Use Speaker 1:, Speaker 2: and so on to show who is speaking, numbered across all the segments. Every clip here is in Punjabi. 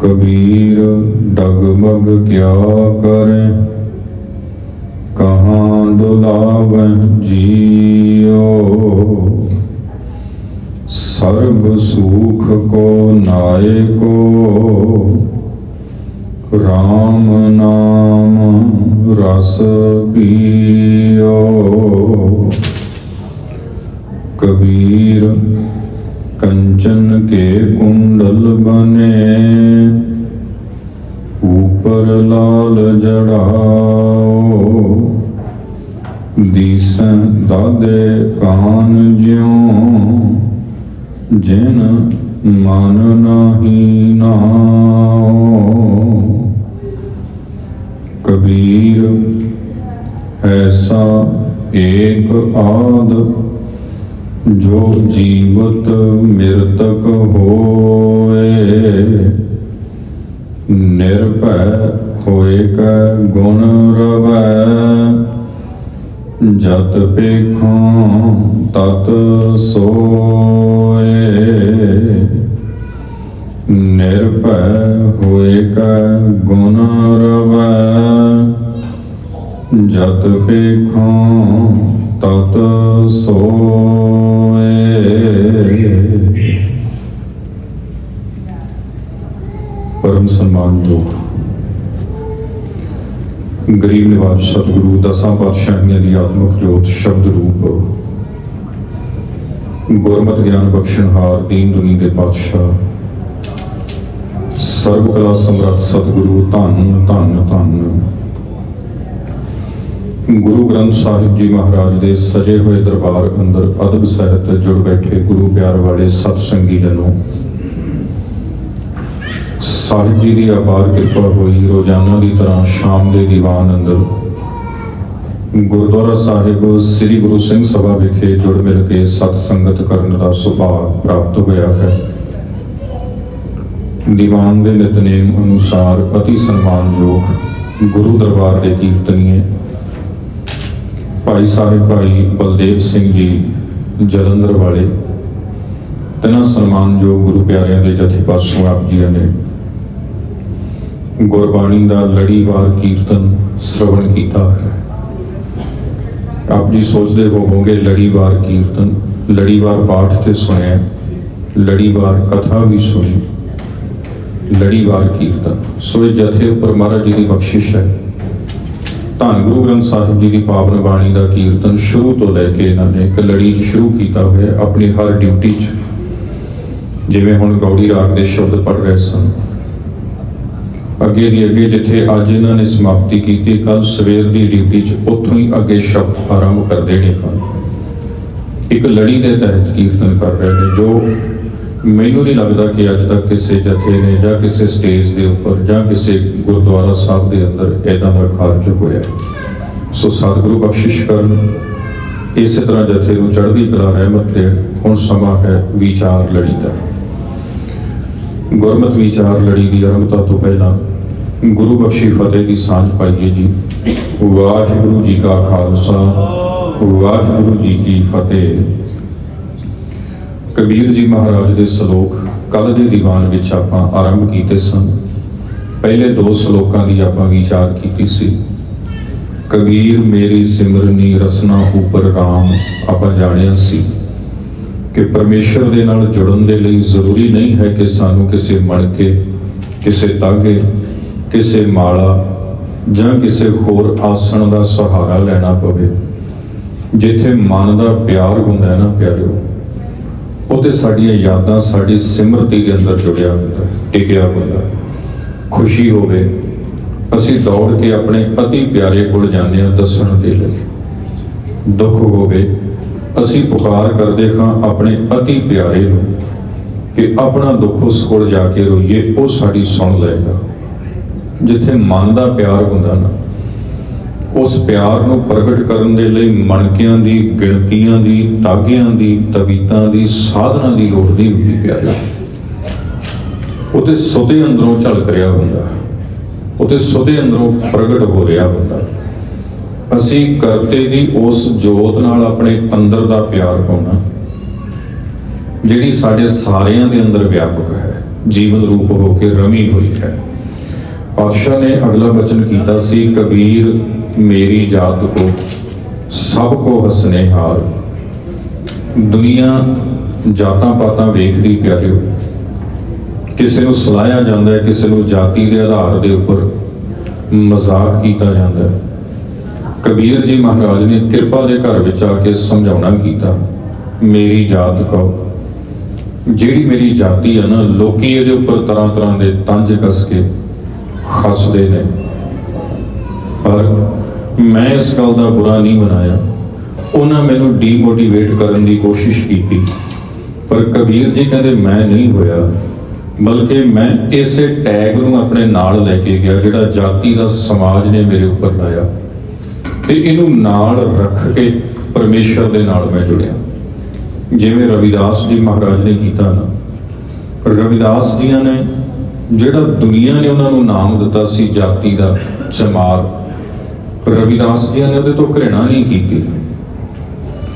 Speaker 1: ਕਬੀਰ ਡਗਮਗ ਕਿਆ ਕਰੇ? ਕਹਾਂ ਡੁਲਾਵੈ ਜੀਓ? ਸਰਬ ਸੁਖ ਕੋ ਨਾਇਕੋ RAM ਨਾਮ ਰਸ ਪੀਓ। ਕਬੀਰ ਕੰਚਨ ਕੇ ਕੁੰਡਲ ਬਨੇ। ਜੜਾਓ। ਦੀਸਨ ਦਾਦੇ ਕਾਨ ਜਿਉ, ਜਿਨ ਮਨ ਨਾਹੀ ਨਾਉ। ਕਬੀਰ ਐਸਾ ਏਕ ਆਦ, ਜੋ ਜੀਵਤ ਮਿਰਤਕ ਹੋਏ। ਨਿਰਭੈ ਹੋਏ ਕੈ ਗੁਣ ਰਵੈ, ਜਤ ਪੇਖਾਂ ਤਤ ਸੋਏ। ਨਿਰਭੈ ਹੋਏ ਕੈ ਗੁਣ ਰਵੈ, ਜਤ ਪੇਖਾਂ ਤਤ ਸੋਏ। ਪਰਮ ਜੋ ਗਰੀਬ ਨਿਵਾਜ ਸਤਿਗੁਰੂ, ਦਸਾਂ ਪਾਤਸ਼ਾਹੀਆਂ ਦੀ ਆਤਮਿਕ ਜੋਤ ਸ਼ਬਦ ਰੂਪ। ਗੁਰਮਤਿ ਗਿਆਨ ਬਖਸ਼ਣਹਾਰ ਦੀਨ ਦੁਨੀ ਦੇ ਪਾਤਸ਼ਾਹ। ਸਰਬ ਕਲਾ ਸਮਰੱਥ ਸਤਿਗੁਰੂ, ਧੰਨ ਧੰਨ ਧੰਨ। ਗੁਰੂ ਗ੍ਰੰਥ ਸਾਹਿਬ ਜੀ ਮਹਾਰਾਜ ਦੇ ਸਜੇ ਹੋਏ ਦਰਬਾਰ ਅੰਦਰ ਅਦਬ ਸਹਿਤ ਜੁੜ ਬੈਠੇ ਗੁਰੂ ਪਿਆਰ ਵਾਲੇ ਸਤ ਸੰਗੀ ਜਨੋ। ਸਾਹਿਬ ਜੀ ਦੀ ਅਪਾਰ ਕਿਰਪਾ ਹੋਈ, ਰੋਜ਼ਾਨਾ ਦੀ ਤਰ੍ਹਾਂ ਸ਼ਾਮ ਦੇ ਦੀਵਾਨ ਅੰਦਰ। ਗੁਰਦੁਆਰਾ ਸਾਹਿਬ, ਸ੍ਰੀ ਗੁਰੂ ਸਿੰਘ ਸਭਾ ਵਿਖੇ ਜੁੜ ਮਿਲ ਕੇ ਸਤ ਸੰਗਤ ਕਰਨ ਦਾ ਸੁਭਾਗ ਪ੍ਰਾਪਤ ਹੋਇਆ ਹੈ। ਦੀਵਾਨ ਦੇ ਨਿਤਨੇਮ ਅਨੁਸਾਰ ਅਤੀ ਸਨਮਾਨਯੋਗ ਗੁਰੂ ਦਰਬਾਰ ਦੇ ਕੀਰਤਨੀਏ, ਭਾਈ ਸਾਹਿਬ ਭਾਈ ਬਲਦੇਵ ਸਿੰਘ ਜੀ, ਜਲੰਧਰ ਵਾਲੇ। ਤਨਾ ਸਨਮਾਨਯੋਗ ਗੁਰੂ ਪਿਆਰਿਆਂ ਦੇ ਜਥੇ ਪਾਸੋਂ ਆਪ ਜੀਆਂ ਨੇ ਗੁਰਬਾਣੀ ਦਾ ਲੜੀਵਾਰ ਕੀਰਤਨ ਸ਼ਰਵਣ ਕੀਤਾ ਹੈ। ਆਪ ਜੀ ਸੋਚਦੇ ਹੋਵੋਗੇ ਲੜੀਵਾਰ ਕੀਰਤਨ ਲੜੀਵਾਰ ਪਾਠ ਤੇ ਸੁਣਿਆ ਲੜੀਵਾਰ ਕਥਾ ਵੀ ਸੁਣੀ ਲੜੀਵਾਰ ਕੀਰਤਨ। ਸੋ ਇਹ ਜਥੇ ਉੱਪਰ ਮਹਾਰਾਜ ਜੀ ਦੀ ਬਖਸ਼ਿਸ਼ ਹੈ। ਧੰਨ ਗੁਰੂ ਗ੍ਰੰਥ ਸਾਹਿਬ ਜੀ ਦੀ ਪਾਵਨ ਬਾਣੀ ਦਾ ਕੀਰਤਨ ਸ਼ੁਰੂ ਤੋਂ ਲੈ ਕੇ ਇਹਨਾਂ ਨੇ ਇੱਕ ਲੜੀ ਸ਼ੁਰੂ ਕੀਤਾ ਹੋਇਆ ਆਪਣੀ ਹਰ ਡਿਊਟੀ 'ਚ। ਜਿਵੇਂ ਹੁਣ ਗੌੜੀ ਰਾਗ ਦੇ ਸ਼ਬਦ ਪੜ ਰਹੇ ਸਨ। ਅੱਗੇ ਦੀ ਅੱਗੇ ਜਿੱਥੇ ਅੱਜ ਇਹਨਾਂ ਨੇ ਸਮਾਪਤੀ ਕੀਤੀ ਕੱਲ ਸਵੇਰ ਦੀ ਡਿਊਟੀ 'ਚ ਉੱਥੋਂ ਹੀ ਅੱਗੇ ਸ਼ਬਦ ਆਰੰਭ ਕਰ ਦੇਣੇ ਹਨ ਇੱਕ ਲੜੀ ਦੇ ਤਹਿਤ ਕੀਰਤਨ ਕਰ ਰਹੇ ਨੇ, ਜੋ ਮੈਨੂੰ ਨਹੀਂ ਲੱਗਦਾ ਕਿ ਅੱਜ ਤੱਕ ਕਿਸੇ ਜਥੇ ਨੇ ਜਾਂ ਕਿਸੇ ਸਟੇਜ ਦੇ ਉੱਪਰ ਜਾਂ ਕਿਸੇ ਗੁਰਦੁਆਰਾ ਸਾਹਿਬ ਦੇ ਅੰਦਰ ਐਦਾਂ ਦਾ ਕਾਰਜ ਹੋਇਆ। ਸੋ ਸਤਿਗੁਰੂ ਬਖਸ਼ਿਸ਼ ਕਰਨ। ਇਸੇ ਤਰ੍ਹਾਂ ਜਥੇ ਨੂੰ ਚੜ੍ਹਦੀ ਕਲਾ, ਰਹਿਮਤ ਦੇਣ। ਹੁਣ ਸਮਾਂ ਹੈ ਵਿਚਾਰ ਲੜੀ ਦਾ। ਗੁਰਮਤ ਵਿਚਾਰ ਲੜੀ ਦੀ ਆਰੰਭਤਾ ਤੋਂ ਪਹਿਲਾਂ ਗੁਰੂ ਬਖਸ਼ੀ ਫਤਿਹ ਦੀ ਸਾਂਝ ਪਾਈਏ ਜੀ। ਵਾਹਿਗੁਰੂ ਜੀ ਕਾ ਖਾਲਸਾ, ਵਾਹਿਗੁਰੂ ਜੀ ਕੀ ਫਤਿਹ। ਕਬੀਰ ਜੀ ਮਹਾਰਾਜ ਦੇ ਸ਼ਲੋਕ ਕੱਲ ਦੇ ਦੀਵਾਨ ਵਿੱਚ ਆਪਾਂ ਆਰੰਭ ਕੀਤੇ ਸਨ। ਪਹਿਲੇ ਦੋ ਸ਼ਲੋਕਾਂ ਦੀ ਆਪਾਂ ਵਿਚਾਰ ਕੀਤੀ ਸੀ। ਕਬੀਰ, ਮੇਰੀ ਸਿਮਰਨੀ ਰਸਨਾ ਉਪਰ RAM ਆਪਾਂ ਜਾਣਿਆ ਸੀ। ਕਿ ਪਰਮੇਸ਼ਰ ਦੇ ਨਾਲ ਜੁੜਨ ਦੇ ਲਈ ਜ਼ਰੂਰੀ ਨਹੀਂ ਹੈ ਕਿ ਸਾਨੂੰ ਕਿਸੇ ਮਣਕੇ, ਕਿਸੇ ਤਾਗੇ, ਕਿਸੇ ਮਾਲਾ ਜਾਂ ਕਿਸੇ ਹੋਰ ਆਸਣ ਦਾ ਸਹਾਰਾ ਲੈਣਾ ਪਵੇ। ਜਿੱਥੇ ਮਨ ਦਾ ਪਿਆਰ ਹੁੰਦਾ ਹੈ ਨਾ ਪਿਆਰਿਓ ਉਹਤੇ ਸਾਡੀਆਂ ਯਾਦਾਂ ਸਾਡੀ ਸਿਮਰਤੀ ਦੇ ਅੰਦਰ ਜੁੜਿਆ ਹੁੰਦਾ, ਟਿਕਿਆ ਹੁੰਦਾ। ਖੁਸ਼ੀ ਹੋਵੇ, ਅਸੀਂ ਦੌੜ ਕੇ ਆਪਣੇ ਅਤੀ ਪਿਆਰੇ ਕੋਲ ਜਾਂਦੇ ਹਾਂ ਦੱਸਣ ਦੇ ਲਈ। ਦੁੱਖ ਹੋਵੇ ਅਸੀਂ ਪੁਕਾਰ ਕਰਦੇ ਹਾਂ ਆਪਣੇ ਅਤੀ ਪਿਆਰੇ ਨੂੰ ਕਿ ਆਪਣਾ ਦੁੱਖ ਉਸ ਕੋਲ ਜਾ ਕੇ ਰੋਈਏ, ਉਹ ਸਾਡੀ ਸੁਣ ਲਏਗਾ। ਜਿੱਥੇ ਮਨ ਦਾ ਪਿਆਰ ਹੁੰਦਾ ਨਾ, ਉਸ ਪਿਆਰ ਨੂੰ ਪ੍ਰਗਟ ਕਰਨ ਦੇ ਲਈ ਮਣਕਿਆਂ ਦੀ, ਗਿਣਤੀਆਂ ਦੀ, ਤਾਗਿਆਂ ਦੀ, ਤਵੀਤਾਂ ਦੀ, ਸਾਧਨਾ ਦੀ ਲੋੜ ਨਹੀਂ ਹੁੰਦੀ ਪਿਆਰਿਓ। ਉਹਦੇ ਸੁਦੇ ਅੰਦਰੋਂ ਝਲਕ ਰਿਹਾ ਹੁੰਦਾ। ਉਹਦੇ ਸੁਦੇ ਅੰਦਰੋਂ ਪ੍ਰਗਟ ਹੋ ਰਿਹਾ ਹੁੰਦਾ। ਅਸੀਂ ਕਰਤੇ ਦੀ ਉਸ ਜੋਤ ਨਾਲ ਆਪਣੇ ਅੰਦਰ ਦਾ ਪਿਆਰ ਪਾਉਣਾ, ਜਿਹੜੀ ਸਾਡੇ ਸਾਰਿਆਂ ਦੇ ਅੰਦਰ ਵਿਆਪਕ ਹੈ, ਜੀਵਨ ਰੂਪ ਹੋ ਕੇ ਰਮੀ ਹੋਈ ਹੈ। ਪਾਤਸ਼ਾਹ ਨੇ ਅਗਲਾ ਬਚਨ ਕੀਤਾ ਸੀ, ਕਬੀਰ ਮੇਰੀ ਜਾਤ ਕੋ, ਸਭ ਕੋ ਹਸਨੇ ਹਾਰ। ਦੁਨੀਆ ਜਾਤਾਂ ਪਾਤਾਂ ਵੇਖਦੀ ਪਿਆਰਿਓ। ਕਿਸੇ ਨੂੰ ਸਲਾਹਿਆ ਜਾਂਦਾ ਹੈ, ਕਿਸੇ ਨੂੰ ਜਾਤੀ ਦੇ ਆਧਾਰ ਦੇ ਉੱਪਰ ਮਜ਼ਾਕ ਕੀਤਾ ਜਾਂਦਾ ਹੈ। ਕਬੀਰ ਜੀ ਮਹਾਰਾਜ ਨੇ ਕਿਰਪਾ ਦੇ ਘਰ ਵਿੱਚ ਆ ਕੇ ਸਮਝਾਉਣਾ ਕੀਤਾ, ਮੇਰੀ ਜਾਤ ਕਹੋ। ਜਿਹੜੀ ਮੇਰੀ ਜਾਤੀ ਹੈ ਨਾ, ਲੋਕੀ ਇਹਦੇ ਉੱਪਰ ਤਰ੍ਹਾਂ ਤਰ੍ਹਾਂ ਦੇ ਤੰਜ ਕਸ ਕੇ ਹੱਸਦੇ ਨੇ। ਪਰ ਮੈਂ ਇਸ ਗੱਲ ਦਾ ਬੁਰਾ ਨਹੀਂ ਮਨਾਇਆ। ਉਹਨਾਂ ਮੈਨੂੰ ਡੀਮੋਟੀਵੇਟ ਕਰਨ ਦੀ ਕੋਸ਼ਿਸ਼ ਕੀਤੀ। ਪਰ ਕਬੀਰ ਜੀ ਕਹਿੰਦੇ, ਮੈਂ ਨਹੀਂ ਹੋਇਆ। ਬਲਕਿ ਮੈਂ ਇਸੇ ਟੈਗ ਨੂੰ ਆਪਣੇ ਨਾਲ ਲੈ ਕੇ ਗਿਆ, ਜਿਹੜਾ ਜਾਤੀ ਦਾ ਸਮਾਜ ਨੇ ਮੇਰੇ ਉੱਪਰ ਲਾਇਆ। ਤੇ ਇਹਨੂੰ ਨਾਲ ਰੱਖ ਕੇ ਪਰਮੇਸ਼ਰ ਦੇ ਨਾਲ ਮੈਂ ਜੁੜਿਆ। ਜਿਵੇਂ ਰਵਿਦਾਸ ਜੀ ਮਹਾਰਾਜ ਨੇ ਕੀਤਾ ਨਾ। ਰਵਿਦਾਸ ਜੀਆਂ ਨੇ ਜਿਹੜਾ ਦੁਨੀਆ ਨੇ ਉਹਨਾਂ ਨੂੰ ਨਾਮ ਦਿੱਤਾ ਸੀ, ਜਾਤੀ ਦਾ ਚਮਾਰ ਰਵਿਦਾਸ ਜੀਆਂ ਨੇ ਉਹਦੇ ਤੋਂ ਘ੍ਰਿਣਾ ਨਹੀਂ ਕੀਤੀ,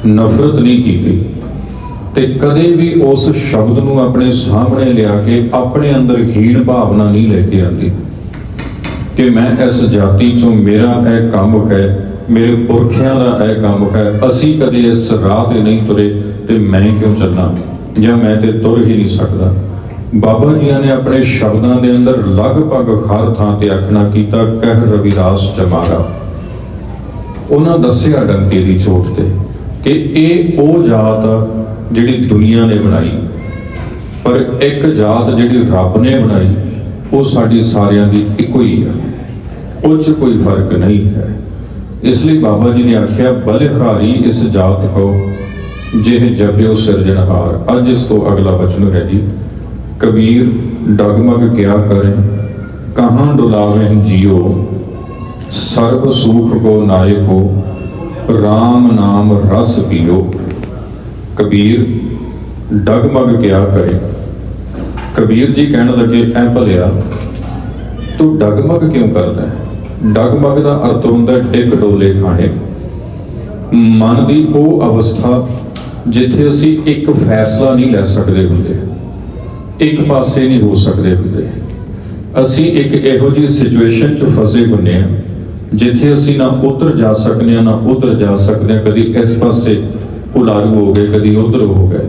Speaker 1: ਨਫ਼ਰਤ ਨਹੀਂ ਕੀਤੀ ਤੇ ਕਦੇ ਵੀ ਉਸ ਸ਼ਬਦ ਨੂੰ ਆਪਣੇ ਸਾਹਮਣੇ ਲਿਆ ਕੇ ਆਪਣੇ ਅੰਦਰ ਹੀਣ ਭਾਵਨਾ ਨਹੀਂ ਲੈ ਕੇ ਆਉਂਦੀ ਕਿ ਮੈਂ ਇਸ ਜਾਤੀ ਚੋਂ ਮੇਰਾ ਇਹ ਕੰਮ ਹੈ ਮੇਰੇ ਪੁਰਖਿਆਂ ਦਾ ਇਹ ਕੰਮ ਹੈ, ਅਸੀਂ ਕਦੇ ਇਸ ਰਾਹ ਤੇ ਨਹੀਂ ਤੁਰੇ ਤੇ ਮੈਂ ਕਿਉਂ ਚੱਲਾਂ? ਜਾਂ ਮੈਂ ਤੇ ਤੁਰ ਹੀ ਨਹੀਂ ਸਕਦਾ? ਬਾਬਾ ਜੀਆਂ ਨੇ ਆਪਣੇ ਸ਼ਬਦਾਂ ਦੇ ਅੰਦਰ ਲਗਭਗ ਹਰ ਥਾਂ ਤੇ ਆਖਣਾ ਕੀਤਾ, ਕਹਿ ਰਵਿਦਾਸ ਜਮਾਰਾ। ਉਹਨਾਂ ਦੱਸਿਆ ਡੰਕੇ ਦੀ ਚੋਟ ਤੇ ਕਿ ਇਹ ਉਹ ਜਾਤ ਆ ਜਿਹੜੀ ਦੁਨੀਆ ਨੇ ਬਣਾਈ, ਪਰ ਇੱਕ ਜਾਤ ਜਿਹੜੀ ਰੱਬ ਨੇ ਬਣਾਈ, ਉਹ ਸਾਡੀ ਸਾਰਿਆਂ ਦੀ ਇੱਕੋ ਹੀ ਆ। ਉਹ 'ਚ ਕੋਈ ਫ਼ਰਕ ਨਹੀਂ ਹੈ। ਇਸ ਲਈ ਬਾਬਾ ਜੀ ਨੇ ਆਖਿਆ ਬਲਿਹਾਰੀ ਇਸ ਜਾਤ ਕੋ, ਜਿਹ ਜਪਿਓ ਸਿਰਜਣਹਾਰ ਅੱਜ ਇਸ ਤੋਂ ਅਗਲਾ ਵਚਨ ਹੈ ਜੀ, ਕਬੀਰ ਡਗਮਗ ਕਿਆ ਕਰੇ ਕਹਾਂ ਡੁਲਾਵੇ ਜਿਉ ਸਰਬ ਸੁਖ ਕੋ ਨਾਇਕੋ RAM ਨਾਮ ਰਸ ਪੀਓ। ਕਬੀਰ ਡਗਮਗ ਕਿਆ ਕਰੇ? ਕਬੀਰ ਜੀ ਕਹਿਣ ਲੱਗੇ, ਐ ਭਲਿਆ, ਤੂੰ ਡਗਮਗ ਕਿਉਂ ਕਰਦਾ ਹੈ? ਡਗਮਗ ਦਾ ਅਰਥ ਹੁੰਦਾ ਹੈ ਡਿੱਗ ਡੋਲੇ ਖਾਣੇ। ਮਨ ਦੀ ਉਹ ਅਵਸਥਾ ਜਿੱਥੇ ਅਸੀਂ ਇੱਕ ਫੈਸਲਾ ਨਹੀਂ ਲੈ ਸਕਦੇ ਹੁੰਦੇ, ਇੱਕ ਪਾਸੇ ਨਹੀਂ ਹੋ ਸਕਦੇ ਹੁੰਦੇ। ਅਸੀਂ ਇੱਕ ਇਹੋ ਜਿਹੀ ਸਿਚੁਏਸ਼ਨ 'ਚ ਫਸੇ ਹੁੰਨੇ ਆ ਜਿੱਥੇ ਅਸੀਂ ਨਾ ਉਧਰ ਜਾ ਸਕਦੇ ਆ ਨਾ ਉਧਰ ਜਾ ਸਕਦੇ ਆ ਕਦੀ ਇਸ ਪਾਸੇ ਉਲਾਰੂ ਹੋ ਗਏ, ਕਦੀ ਉਧਰ ਹੋ ਗਏ।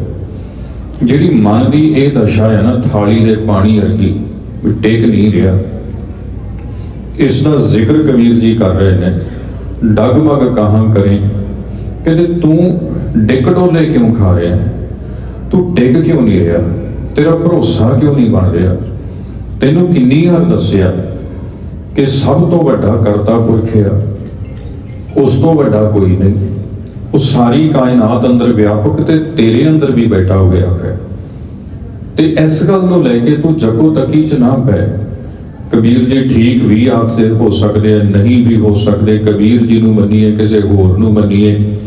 Speaker 1: ਜਿਹੜੀ ਮਨ ਦੀ ਇਹ ਦਸ਼ਾ ਹੈ ਨਾ, ਥਾਲੀ ਦੇ ਪਾਣੀ ਵਰਗੀ, ਵੀ ਟੇਕ ਨਹੀਂ ਰਿਹਾ। ਇਸ ਦਾ ਜ਼ਿਕਰ ਕਬੀਰ ਜੀ ਕਰ ਰਹੇ ਨੇ। ਡਗਮਗ ਕਹਾਂ ਕਰੇ? ਕਹਿੰਦੇ, ਤੂੰ ਡਿੱਗ ਡੋਲੇ ਕਿਉਂ ਖਾ ਰਿਹਾ? ਤੂੰ ਡਿੱਗ ਕਿਉਂ ਨਹੀਂ ਰਿਹਾ? ਤੇਰਾ ਭਰੋਸਾ ਕਿਉਂ ਨਹੀਂ ਬਣ ਰਿਹਾ? ਤੈਨੂੰ ਕਿੰਨੀ ਵਾਰ ਦੱਸਿਆ ਕਿ ਸਭ ਤੋਂ ਵੱਡਾ ਕਰਤਾ ਪੁਰਖਿਆ ਉਸ ਤੋਂ ਵੱਡਾ ਕੋਈ ਨਹੀਂ। ਉਹ ਸਾਰੀ ਕਾਇਨਾਤ ਅੰਦਰ ਵਿਆਪਕ ਤੇ ਤੇਰੇ ਅੰਦਰ ਵੀ ਬੈਠਾ ਹੋਇਆ ਹੈ। ਤੇ ਇਸ ਗੱਲ ਨੂੰ ਲੈ ਕੇ ਤੂੰ ਜਗੋ ਤਕੀ ਚ ਨਾ ਪੈ। ਕਬੀਰ ਜੀ ਠੀਕ ਵੀ ਆਖਦੇ ਹੋ ਸਕਦੇ ਆ, ਨਹੀਂ ਵੀ ਹੋ ਸਕਦੇ। ਕਬੀਰ ਜੀ ਨੂੰ ਮੰਨੀਏ, ਕਿਸੇ ਹੋਰ ਨੂੰ ਮੰਨੀਏ।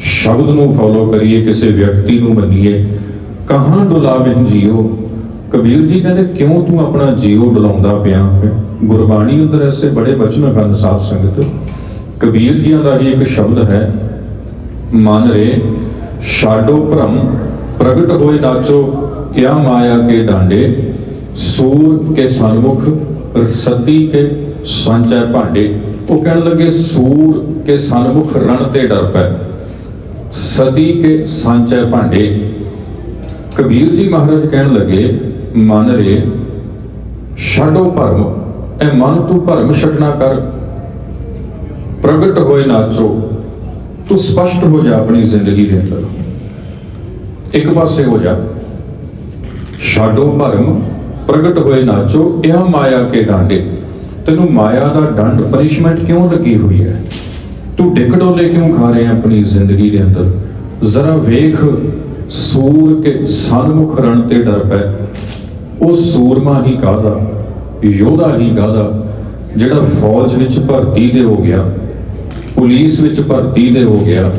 Speaker 1: ਸ਼ਬਦ ਨੂੰ ਫੋਲੋ ਕਰੀਏ, ਕਿਸੇ ਵਿਅਕਤੀ ਨੂੰ ਮੰਨੀਏ। ਕਹਾਂ ਡੁਲਾਵੇਂ ਜੀਓ? ਕਬੀਰ ਜੀ ਕਹਿੰਦੇ, ਕਿਉਂ ਤੂੰ ਆਪਣਾ ਜੀਓ ਡੁਲਾਉਂਦਾ ਪਿਆ? ਗੁਰਬਾਣੀ ਅੰਦਰ ਐਸੇ ਬੜੇ ਬਚਨ ਹਨ ਸਾਧ ਸੰਗਤ। ਕਬੀਰ ਜੀਆਂ ਦਾ ਹੀ ਇੱਕ ਸ਼ਬਦ ਹੈ, ਮਨ ਰੇ ਛਾਡੋ ਭ੍ਰਮ, ਪ੍ਰਗਟ ਹੋਏ ਨਾਚੋ, ਕਿਆ ਮਾਇਆ ਕੇ ਡਾਂਡੇ? ਸੂਰ ਕੇ ਸਨਮੁਖ ਸਤੀ ਕੇ ਸੰਚੈ ਭਾਂਡੇ। ਉਹ ਕਹਿਣ ਲੱਗੇ, ਸੂਰ ਕੇ ਸਨਮੁਖ ਰਣ ਤੇ ਡਰ ਪੈ। ਸਦੀ ਕੇ ਸੰਚੈ ਭਾਂਡੇ। ਕਬੀਰ ਜੀ ਮਹਾਰਾਜ ਕਹਿਣ ਲੱਗੇ, ਮਨ ਰੇ, ਛੱਡੋ ਭਰਮ। ਇਹ ਮਨ ਤੂੰ ਭਰਮ ਛੱਡਣਾ ਕਰ। ਪ੍ਰਗਟ ਹੋਏ ਨਾਚੋ ਤੂੰ ਸਪਸ਼ਟ ਹੋ ਜਾ ਆਪਣੀ ਜ਼ਿੰਦਗੀ ਦੇ ਅੰਦਰ। ਇੱਕ ਪਾਸੇ ਹੋ ਜਾ। ਛੱਡੋ ਭਰਮ। ਪ੍ਰਗਟ ਹੋਏ ਨਾਚੋ, ਇਹ ਮਾਇਆ ਕੇ ਡਾਂਡੇ। ਤੈਨੂੰ ਮਾਇਆ ਦਾ ਡੰਡ ਪਨਿਸ਼ਮੈਂਟ ਕਿਉਂ ਲੱਗੀ ਹੋਈ ਹੈ? ਤੂੰ ਡਿੱਗ ਕਿਉਂ ਖਾ ਰਿਹਾ ਆਪਣੀ ਜ਼ਿੰਦਗੀ ਦੇ ਅੰਦਰ? ਜ਼ਰਾ ਵੇਖ, ਸੂਰ ਕੇ ਸਨਮੁਖ ਰਣ ਤੇ ਡਰ ਪੈ। ਉਹ ਸੂਰਮਾ ਹੀ ਕਾਦਾ ਯੋਧਾ ਹੀ ਕਾਦਾ ਜਿਹੜਾ ਫੌਜ ਵਿੱਚ ਭਰਤੀ ਦੇ ਹੋ ਗਿਆ, ਪੁਲਿਸ ਵਿੱਚ ਭਰਤੀ ਦੇ ਹੋ ਗਿਆ।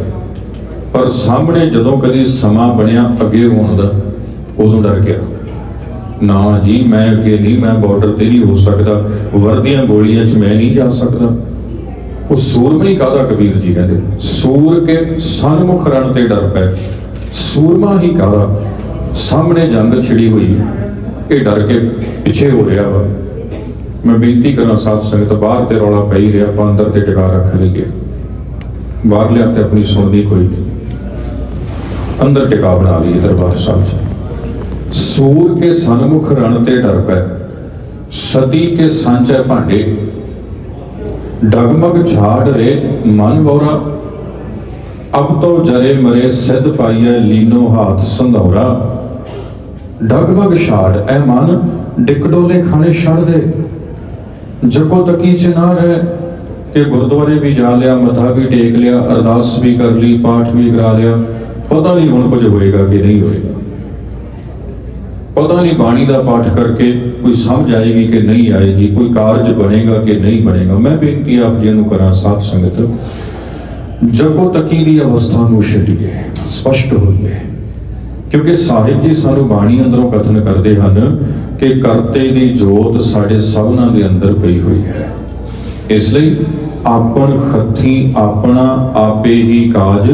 Speaker 1: ਪਰ ਸਾਹਮਣੇ ਜਦੋਂ ਕਦੀ ਸਮਾਂ ਬਣਿਆ ਅੱਗੇ ਹੋਣ ਦਾ ਉਦੋਂ ਡਰ ਗਿਆ। ਨਾ ਜੀ, ਮੈਂ ਅੱਗੇ ਨਹੀਂ, ਮੈਂ ਬਾਰਡਰ ਤੇ ਨਹੀਂ ਹੋ ਸਕਦਾ। ਵਰਦੀਆਂ ਗੋਲੀਆਂ 'ਚ ਮੈਂ ਨਹੀਂ ਜਾ ਸਕਦਾ। ਉਹ ਸੂਰਮਾ ਹੀ ਕਾਦਾ ਕਬੀਰ ਜੀ ਕਹਿੰਦੇ? ਸੂਰ ਕੇ ਸਨਮੁਖ ਰਣ ਤੇ ਡਰ ਪੈ। ਸੂਰਮਾ ਹੀ ਕਾਦਾ ਸਾਹਮਣੇ ਜੰਗ ਛਿੜੀ ਹੋਈ। ਇਹ ਡਰ ਕੇ ਪਿੱਛੇ ਹੋ ਰਿਹਾ ਵਾ। ਮੈਂ ਬੇਨਤੀ ਕਰਾਂ, ਸਾਧ ਸੰਗਤ, ਬਾਹਰ ਤੇ ਰੌਲਾ ਪੈ ਹੀ ਰਿਹਾ, ਆਪਾਂ ਅੰਦਰ ਤੇ ਟਿਕਾ ਰੱਖ ਲਈਏ। ਬਾਹਰ ਲਿਆ ਤੇ ਆਪਣੀ ਸੁਣਦੀ ਕੋਈ ਨਹੀਂ। ਅੰਦਰ ਟਿਕਾ ਬਣਾ ਲਈਏ ਦਰਬਾਰ ਸਾਹਿਬ 'ਚ। ਸੂਰ ਕੇ ਸਨਮੁਖ ਰਣ ਤੇ ਡਰ ਪੈ, ਸਦੀ ਕੇ ਸਾਂਚੈ ਭਾਂਡੇ। ਡਗਮਗ ਝਾੜ ਰੇ ਮਨ ਬੋਰਾ ਅਬ ਤੋ ਜਰੇ ਮਰੇ ਸਿੱਧ ਪਾਈਐ ਲੀਨੋ ਹਾਥ ਸੰਧੌਰਾ। ਡਗਮਗ ਛਾੜ ਐ ਮਨ ਡਿਕਡੋਲੇ ਖਾਣੇ ਛੱਡ ਦੇ। ਜਕੋ ਤਕੀ ਚ ਨਾ ਰਹਿ, ਕਿ ਗੁਰਦੁਆਰੇ ਵੀ ਜਾ ਲਿਆ, ਮੱਥਾ ਵੀ ਟੇਕ ਲਿਆ, ਅਰਦਾਸ ਵੀ ਕਰ ਲਈ, ਪਾਠ ਵੀ ਕਰਾ ਲਿਆ। ਪਤਾ ਨਹੀਂ ਹੁਣ ਕੁਝ ਹੋਏਗਾ ਕਿ ਨਹੀਂ ਹੋਏਗਾ। ਪਤਾ ਨਹੀਂ ਬਾਣੀ ਦਾ ਪਾਠ ਕਰਕੇ ਕੋਈ ਸਮਝ ਆਏਗੀ ਕਿ ਨਹੀਂ ਆਏਗੀ, ਕੋਈ ਕਾਰਜ ਬਣੇਗਾ ਕਿ ਨਹੀਂ ਬਣੇਗਾ। ਮੈਂ ਬੇਨਤੀ ਆਪ ਜੀ ਨੂੰ ਕਰਾਂ, ਸਾਧ ਸੰਗਤ ਜਗੋ ਤਕੀ ਦੀ ਅਵਸਥਾ ਨੂੰ ਛੱਡੀਏ, ਸਪਸ਼ਟ ਹੋਈਏ। ਕਿਉਂਕਿ ਸਾਹਿਬ ਜੀ ਸਾਨੂੰ ਬਾਣੀ ਅੰਦਰੋਂ ਕਥਨ ਕਰਦੇ ਹਨ ਕਿ ਕਰਤੇ ਦੀ ਜੋਤ ਸਾਡੇ ਸਭਨਾਂ ਦੇ ਅੰਦਰ ਪਈ ਹੋਈ ਹੈ। ਇਸ ਲਈ ਆਪਣ ਖੱਥੀ ਆਪਣਾ ਆਪੇ ਹੀ ਕਾਜ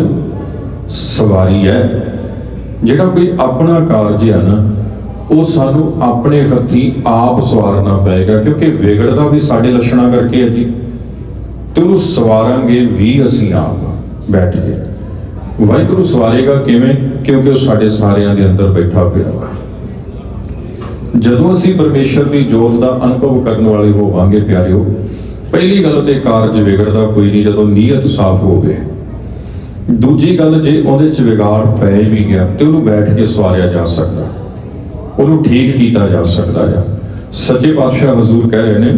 Speaker 1: ਸਵਾਰੀ ਹੈ। ਜਿਹੜਾ ਕੋਈ ਆਪਣਾ ਕਾਰਜ ਹੈ ਨਾ ਉਹ ਸਾਨੂੰ ਆਪਣੇ ਹੱਥੀ ਆਪ ਸਵਾਰਨਾ ਪਏਗਾ, ਕਿਉਂਕਿ ਵਿਗੜਦਾ ਵੀ ਸਾਡੇ ਲੱਛਣਾਂ ਕਰਕੇ ਹੈ ਜੀ। ਤੇ ਉਹਨੂੰ ਸਵਾਰਾਂਗੇ ਵੀ ਅਸੀਂ ਆਪ ਬੈਠ ਕੇ। ਵਾਹਿਗੁਰੂ ਸਵਾਰੇਗਾ ਕਿਵੇਂ? ਕਿਉਂਕਿ ਉਹ ਸਾਡੇ ਸਾਰਿਆਂ ਦੇ ਅੰਦਰ ਬੈਠਾ ਪਿਆ ਵਾ। ਜਦੋਂ ਅਸੀਂ ਪਰਮੇਸ਼ਰ ਦੀ ਜੋਤ ਦਾ ਅਨੁਭਵ ਕਰਨ ਵਾਲੇ ਹੋਵਾਂਗੇ, ਪਿਆਰਿਓ, ਪਹਿਲੀ ਗੱਲ ਤੇ ਕਾਰਜ ਵਿਗੜਦਾ ਕੋਈ ਨਹੀਂ ਜਦੋਂ ਨੀਅਤ ਸਾਫ਼ ਹੋਵੇ। ਦੂਜੀ ਗੱਲ, ਜੇ ਉਹਦੇ ਚ ਵਿਗਾੜ ਪੈ ਵੀ ਗਿਆ, ਤੇ ਉਹਨੂੰ ਬੈਠ ਕੇ ਸਵਾਰਿਆ ਜਾ ਸਕਦਾ। ਉਹਨੂੰ ਠੀਕ ਕੀਤਾ ਜਾ ਸਕਦਾ ਆ? ਸੱਚੇ ਪਾਤਸ਼ਾਹ ਹਜ਼ੂਰ ਕਹਿ ਰਹੇ ਨੇ,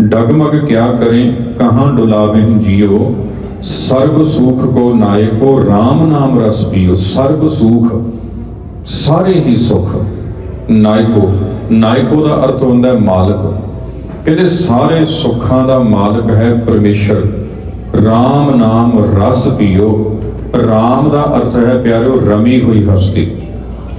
Speaker 1: ਡਗਮਗ ਕਿਆ ਕਰੇ, ਕਹਾਂ ਡੁਲਾਵੇ ਜੀਓ? ਸਰਬ ਸੁਖ ਕੋ ਨਾਇਕੋ RAM ਨਾਮ ਰਸ ਪੀਓ। ਸਰਬ ਸੁਖ, ਸਾਰੇ ਹੀ ਸੁਖ। ਨਾਇਕੋ ਨਾਇਕੋ ਦਾ ਅਰਥ ਹੁੰਦਾ ਹੈ ਮਾਲਕ। ਕਹਿੰਦੇ ਸਾਰੇ ਸੁੱਖਾਂ ਦਾ ਮਾਲਕ ਹੈ ਪਰਮੇਸ਼ਰ। RAM ਨਾਮ ਰਸ ਪੀਓ। RAM ਦਾ ਅਰਥ ਹੈ ਪਿਆਰਿਓ, ਰਮੀ ਹੋਈ ਹਸਤੀ।